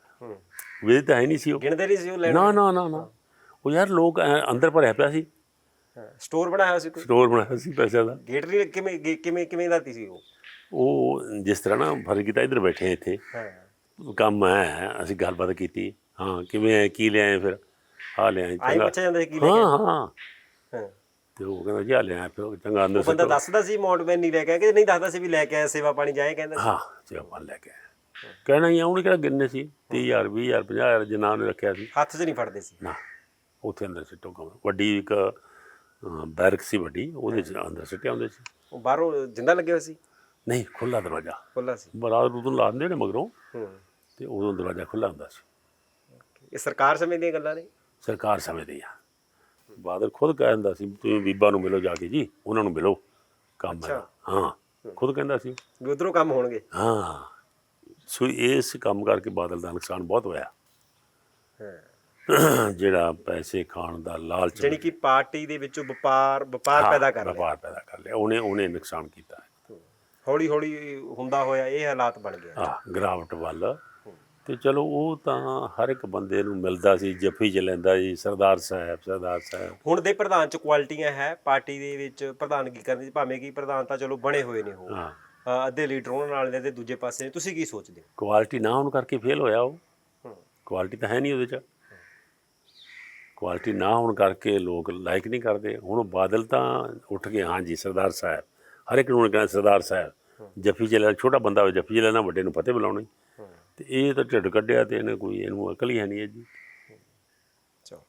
ਵੇਚ ਤਾਂ ਹੈ ਨਹੀਂ ਸੀ ਉਹ। ਗਿਣਦੇ ਨਹੀਂ ਸੀ ਉਹ ਲੈਣ? ਨਾ ਨਾ ਨਾ ਨਾ। ਉਹ ਯਾਰ ਲੋਕ ਅੰਦਰ ਭਰਿਆ ਪਿਆ ਸੀ। ਸਟੋਰ ਬਣਾਇਆ ਹੋਇਆ ਸੀ ਕੋਈ? ਸਟੋਰ ਬਣਾਇਆ ਸੀ ਪੈਸਿਆਂ ਦਾ। ਗੇਟ ਨਹੀਂ ਕਿਵੇਂ ਗੇ- ਕਿਵੇਂ ਕਿਵੇਂ ਦਾ ਸੀ ਉਹ? ਉਹ ਜਿਸ ਤਰ੍ਹਾਂ ਨਾ ਫ਼ਰਕ ਕੀਤਾ ਇੱਧਰ ਬੈਠੇ ਇੱਥੇ। ਹਾਂ। ਕੰਮ ਹੈ ਅਸੀਂ ਗੱਲਬਾਤ ਕੀਤੀ। ਹਾਂ ਕਿਵੇਂ ਹੈ ਕੀ ਲਿਆਏ ਫਿਰ? ਆ ਲਿਆਏ ਆਈ ਚੰਗਾ। ਪੁੱਛਿਆ ਜਾਂਦਾ ਸੀ ਕੀ ਲੈ ਹਾਂ ਹਾਂ ਕੇ ਹਾਂ। ਤੇ ਉਹ ਕਹਿੰਦਾ ਜੀ ਆ ਲਿਆਏ ਫਿਰ ਚੰਗਾ ਅੰਦਰ ਉਹ ਬੰਦਾ ਸੁੱਟੋ। ਦੱਸਦਾ ਸੀ ਅਮਾਉਂਟ ਮੈਂ ਨਹੀਂ ਲੈ ਕੇ ਆਇਆ ਕਿ ਨਹੀਂ ਦੱਸਦਾ ਸੀ ਵੀ ਲੈ ਕੇ ਆਇਆ ਸੇਵਾ ਪਾਣੀ ਜਾਏ ਕਹਿੰਦਾ ਸੀ। ਹਾਂ ਚਾਵਲ ਲੈ ਕੇ ਆਏ। ਕਹਿਣਾ ਹੀ ਆ ਉਹਨੇ ਕਿਹੜਾ ਗਿਣਨੇ ਸੀ? 30000 20000 50000 ਜਿੰਨਾ ਉਹਨੇ ਰੱਖਿਆ ਸੀ। ਹੱਥ 'ਚ ਨਹੀਂ ਫੜਦੇ ਸੀ। ਨਾ ਉੱਥੇ ਅੰਦਰ ਸਿੱਟੋ ਕੰਮ ਵੱਡੀ ਇੱਕ ਬੈਰਕ ਸੀ ਵੱਡੀ ਉਹਦੇ ਚ ਅੰਦਰ ਸਿੱਟਿਆ ਹੁੰਦੇ ਸੀ ਉਹ ਬਾਹਰੋਂ ਜਿੰਦਾ ਲੱਗੇ ਹੋਏ ਸੀ? ਨਹੀਂ ਖੁੱਲਾ ਦਰਵਾਜ਼ਾ। ਖੁੱਲਾ ਸੀ। ਬਰਾਤ ਉਦੋਂ ਲਾ ਦਿੰਦੇ ਨੇ ਮਗਰੋਂ। ਹੂੰ। ਤੇ ਉਦੋਂ ਦਰਵਾਜ਼ਾ ਖੁੱਲਾ ਹੁੰਦਾ ਸੀ। ਇਹ ਸਰਕਾਰ ਸਮੇਂ ਦੀਆਂ ਗੱਲਾਂ ਨੇ? ਸਰਕਾਰ ਸਮਝਦੀ ਆ। ਬਾਦਲ ਖੁਦ ਕਹਿੰਦਾ ਸੀ ਤੁਸੀਂ ਬੀਬਾ ਨੂੰ ਮਿਲੋ ਜਾ ਕੇ ਜੀ ਉਹਨਾਂ ਨੂੰ ਮਿਲੋ। ਕੰਮ ਹੈ ਹਾਂ। ਖੁਦ ਕਹਿੰਦਾ ਸੀ। ਵੀ ਉਧਰੋਂ ਕੰਮ ਹੋਣਗੇ? ਹਾਂ। ਸੋ ਇਸ ਕੰਮ ਕਰਕੇ ਬਾਦਲ ਦਾ ਨੁਕਸਾਨ ਬਹੁਤ ਹੋਇਆ। ਹਾਂ। ਜਿਹੜਾ ਪੈਸੇ ਖਾਣ ਦਾ ਲਾਲਚ ਜਾਣੀ ਕਿ ਪਾਰਟੀ ਦੇ ਵਿੱਚੋਂ ਵਪਾਰ ਵਪਾਰ ਪੈਦਾ ਕਰ ਲਿਆ। ਵਪਾਰ ਪੈਦਾ ਕਰ ਲਿਆ। ਉਹਨੇ ਉਹਨੇ ਨੁਕਸਾਨ ਕੀਤਾ। ਹੌਲੀ ਹੌਲੀ ਹੁੰਦਾ ਹੋਇਆ ਇਹ ਹਾਲਾਤ ਬਣ ਗਏ। ਆ ਗਿਰਾਵਟ ਵੱਲ। ਤੇ ਚਲੋ ਉਹ ਤਾਂ ਹਰ ਇੱਕ ਬੰਦੇ ਨੂੰ ਮਿਲਦਾ ਸੀ ਜੱਫੀ ਚ ਲੈਂਦਾ ਜੀ ਸਰਦਾਰ ਸਾਹਿਬ ਸਰਦਾਰ ਸਾਹਿਬ। ਹੁਣ ਦੇ ਪ੍ਰਧਾਨ ਚ ਕੁਆਲਿਟੀਆਂ ਹੈ ਪਾਰਟੀ ਦੇ ਵਿੱਚ ਪ੍ਰਧਾਨਗੀ ਕਰਨ ਦੀ ਭਾਵੇਂ ਕਿ ਪ੍ਰਧਾਨ ਤਾਂ ਚਲੋ ਬਣੇ ਹੋਏ ਨੇ ਉਹ। ਹਾਂ। ਅ, ਅੱਧੇ ਲੀਡਰ ਉਹਨਾਂ ਨਾਲ ਨੇ ਤੇ ਦੂਜੇ ਪਾਸੇ ਨੇ। ਤੁਸੀਂ ਕੀ ਸੋਚਦੇ ਹੋ? ਕੁਆਲਿਟੀ ਨਾ ਹੋਣ ਕਰਕੇ ਫੇਲ ਹੋਇਆ ਉਹ। ਹੂੰ। ਕੁਆਲਿਟੀ ਤਾਂ ਹੈ ਨਹੀਂ ਉਹਦੇ ਚ। ਕੁਆਲਿਟੀ ਨਾ ਹੋਣ ਕਰਕੇ ਲੋਕ ਲਾਈਕ ਨਹੀਂ ਕਰਦੇ। ਹੁਣ ਬਾਦਲ ਤਾਂ ਉੱਠ ਕੇ ਹਾਂ ਜੀ ਸਰਦਾਰ ਸਾਹਿਬ। ਹਰ ਇੱਕ ਨੂੰ ਕਹਿੰਦਾ ਸਰਦਾਰ ਸਾਹਿਬ ਜੱਫੀ ਲੈਣਾ ਛੋਟਾ ਬੰਦਾ ਹੋਵੇ ਜੱਫੀ ਚ ਲੈਣਾ ਵੱਡੇ ਨੂੰ ਫਤਿਹ ਬੁਲਾਉਣੀ ਤੇ ਇਹ ਤਾਂ ਢਿੱਡ ਕੱਢਿਆ ਤੇ ਇਹਨੇ ਕੋਈ ਇਹਨੂੰ ਅਕਲ ਹੀ ਹੈ ਨਹੀਂ ਹੈ ਜੀ। ਚਲੋ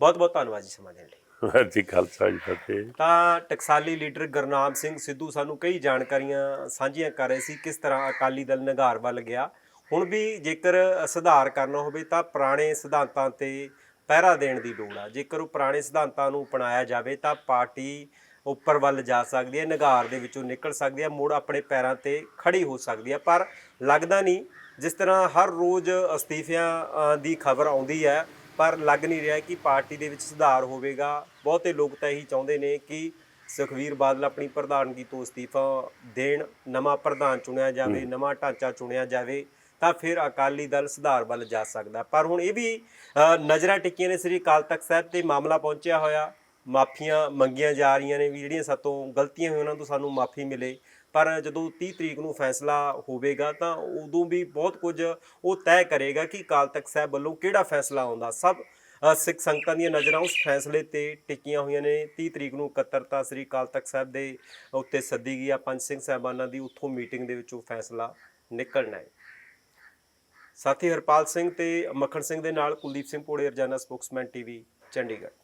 ਬਹੁਤ ਬਹੁਤ ਧੰਨਵਾਦ ਜੀ ਸਮਾਂ ਦੇਣ ਲਈ। ਜੀ ਖਾਲਸਾ ਜੀ ਫਤਿਹ। ਤਾਂ ਟਕਸਾਲੀ ਲੀਡਰ ਗੁਰਨਾਮ ਸਿੰਘ ਸਿੱਧੂ ਸਾਨੂੰ ਕਈ ਜਾਣਕਾਰੀਆਂ ਸਾਂਝੀਆਂ ਕਰ ਰਹੇ ਸੀ ਕਿਸ ਤਰ੍ਹਾਂ ਅਕਾਲੀ ਦਲ ਨਿਗਾਰ ਵੱਲ ਗਿਆ। ਹੁਣ ਵੀ ਜੇਕਰ ਸੁਧਾਰ ਕਰਨਾ ਹੋਵੇ ਤਾਂ ਪੁਰਾਣੇ ਸਿਧਾਂਤਾਂ ਤੇ ਪਹਿਰਾ ਦੇਣ ਦੀ ਲੋੜ ਆ। ਜੇਕਰ ਉਹ ਪੁਰਾਣੇ ਸਿਧਾਂਤਾਂ ਨੂੰ ਅਪਣਾਇਆ ਜਾਵੇ ਤਾਂ ਪਾਰਟੀ ਉੱਪਰ ਵੱਲ ਜਾ ਸਕਦੀ ਹੈ ਨਿਗਾਰ ਦੇ ਵਿੱਚੋਂ ਨਿਕਲ ਸਕਦੀ ਹੈ ਮੁੜ ਆਪਣੇ ਪੈਰਾਂ ਤੇ ਖੜੀ ਹੋ ਸਕਦੀ ਹੈ। ਪਰ ਲੱਗਦਾ ਨਹੀਂ ਜਿਸ ਤਰ੍ਹਾਂ ਹਰ ਰੋਜ਼ ਅਸਤੀਫਿਆਂ ਦੀ ਖਬਰ ਆਉਂਦੀ ਹੈ ਪਰ ਲੱਗ ਨਹੀਂ ਰਿਹਾ ਕਿ ਪਾਰਟੀ ਦੇ ਵਿੱਚ ਸੁਧਾਰ ਹੋਵੇਗਾ। ਬਹੁਤੇ ਲੋਕ ਤਾਂ ਇਹੀ ਚਾਹੁੰਦੇ ਨੇ ਕਿ ਸੁਖਵੀਰ ਬਾਦਲ ਆਪਣੀ ਪ੍ਰਧਾਨਗੀ ਤੋਂ ਅਸਤੀਫਾ ਦੇਣ ਨਵਾਂ ਪ੍ਰਧਾਨ ਚੁਣਿਆ ਜਾਵੇ ਨਵਾਂ ਢਾਂਚਾ ਚੁਣਿਆ ਜਾਵੇ। ਤਾਂ ਫਿਰ ਅਕਾਲੀ ਦਲ ਸੁਧਾਰ ਵੱਲ ਜਾ ਸਕਦਾ ਪਰ ਹੁਣ ਇਹ ਵੀ ਨਜ਼ਰਾਂ ਟਿੱਕੀਆਂ ਨੇ ਸ੍ਰੀ ਅਕਾਲ ਤਖਤ ਸਾਹਿਬ ਤੇ ਮਾਮਲਾ ਪਹੁੰਚਿਆ ਹੋਇਆ। ਮਾਫੀਆਂ ਮੰਗੀਆਂ ਜਾ ਰਹੀਆਂ ਨੇ ਵੀ, ਜਿਹੜੀਆਂ ਸਾਤੋਂ ਗਲਤੀਆਂ ਹੋਈਆਂ, ਉਹਨਾਂ ਤੋਂ ਸਾਨੂੰ ਮਾਫੀ ਮਿਲੇ। ਪਰ ਜਦੋਂ 30 ਤਰੀਕ ਨੂੰ ਫੈਸਲਾ ਹੋਵੇਗਾ ਤਾਂ ਉਦੋਂ ਵੀ ਬਹੁਤ ਕੁਝ ਉਹ ਤੈਅ ਕਰੇਗਾ ਕਿ ਅਕਾਲ ਤਖਤ ਸਾਹਿਬ ਵੱਲੋਂ ਕਿਹੜਾ ਫੈਸਲਾ ਆਉਂਦਾ। ਸਭ ਸਿੱਖ ਸੰਗਤਾਂ ਦੀਆਂ ਨਜ਼ਰਾਂ ਉਸ ਫੈਸਲੇ ਤੇ ਟਿੱਕੀਆਂ ਹੋਈਆਂ ਨੇ। 30 ਤਰੀਕ ਨੂੰ ਇਕੱਤਰਤਾ ਸ੍ਰੀ ਅਕਾਲ ਤਖਤ ਸਾਹਿਬ ਦੇ ਉੱਤੇ ਸੱਦੀ ਗਈ ਆ। ਪੰਜ ਸਿੰਘ ਸਾਹਿਬਾਨਾਂ ਦੀ ਉੱਥੋਂ ਮੀਟਿੰਗ ਦੇ ਵਿੱਚ ਉਹ ਫੈਸਲਾ ਨਿਕਲਣਾ ਹੈ। ਸਾਥੀ ਹਰਪਾਲ ਸਿੰਘ ਤੇ ਮੱਖਣ ਸਿੰਘ ਦੇ ਨਾਲ ਕੁਲਦੀਪ ਸਿੰਘ ਪੋੜੇ, ਰਜਾਨਾ ਸਪੋਕਸਮੈਨ ਟੀਵੀ, ਚੰਡੀਗੜ੍ਹ।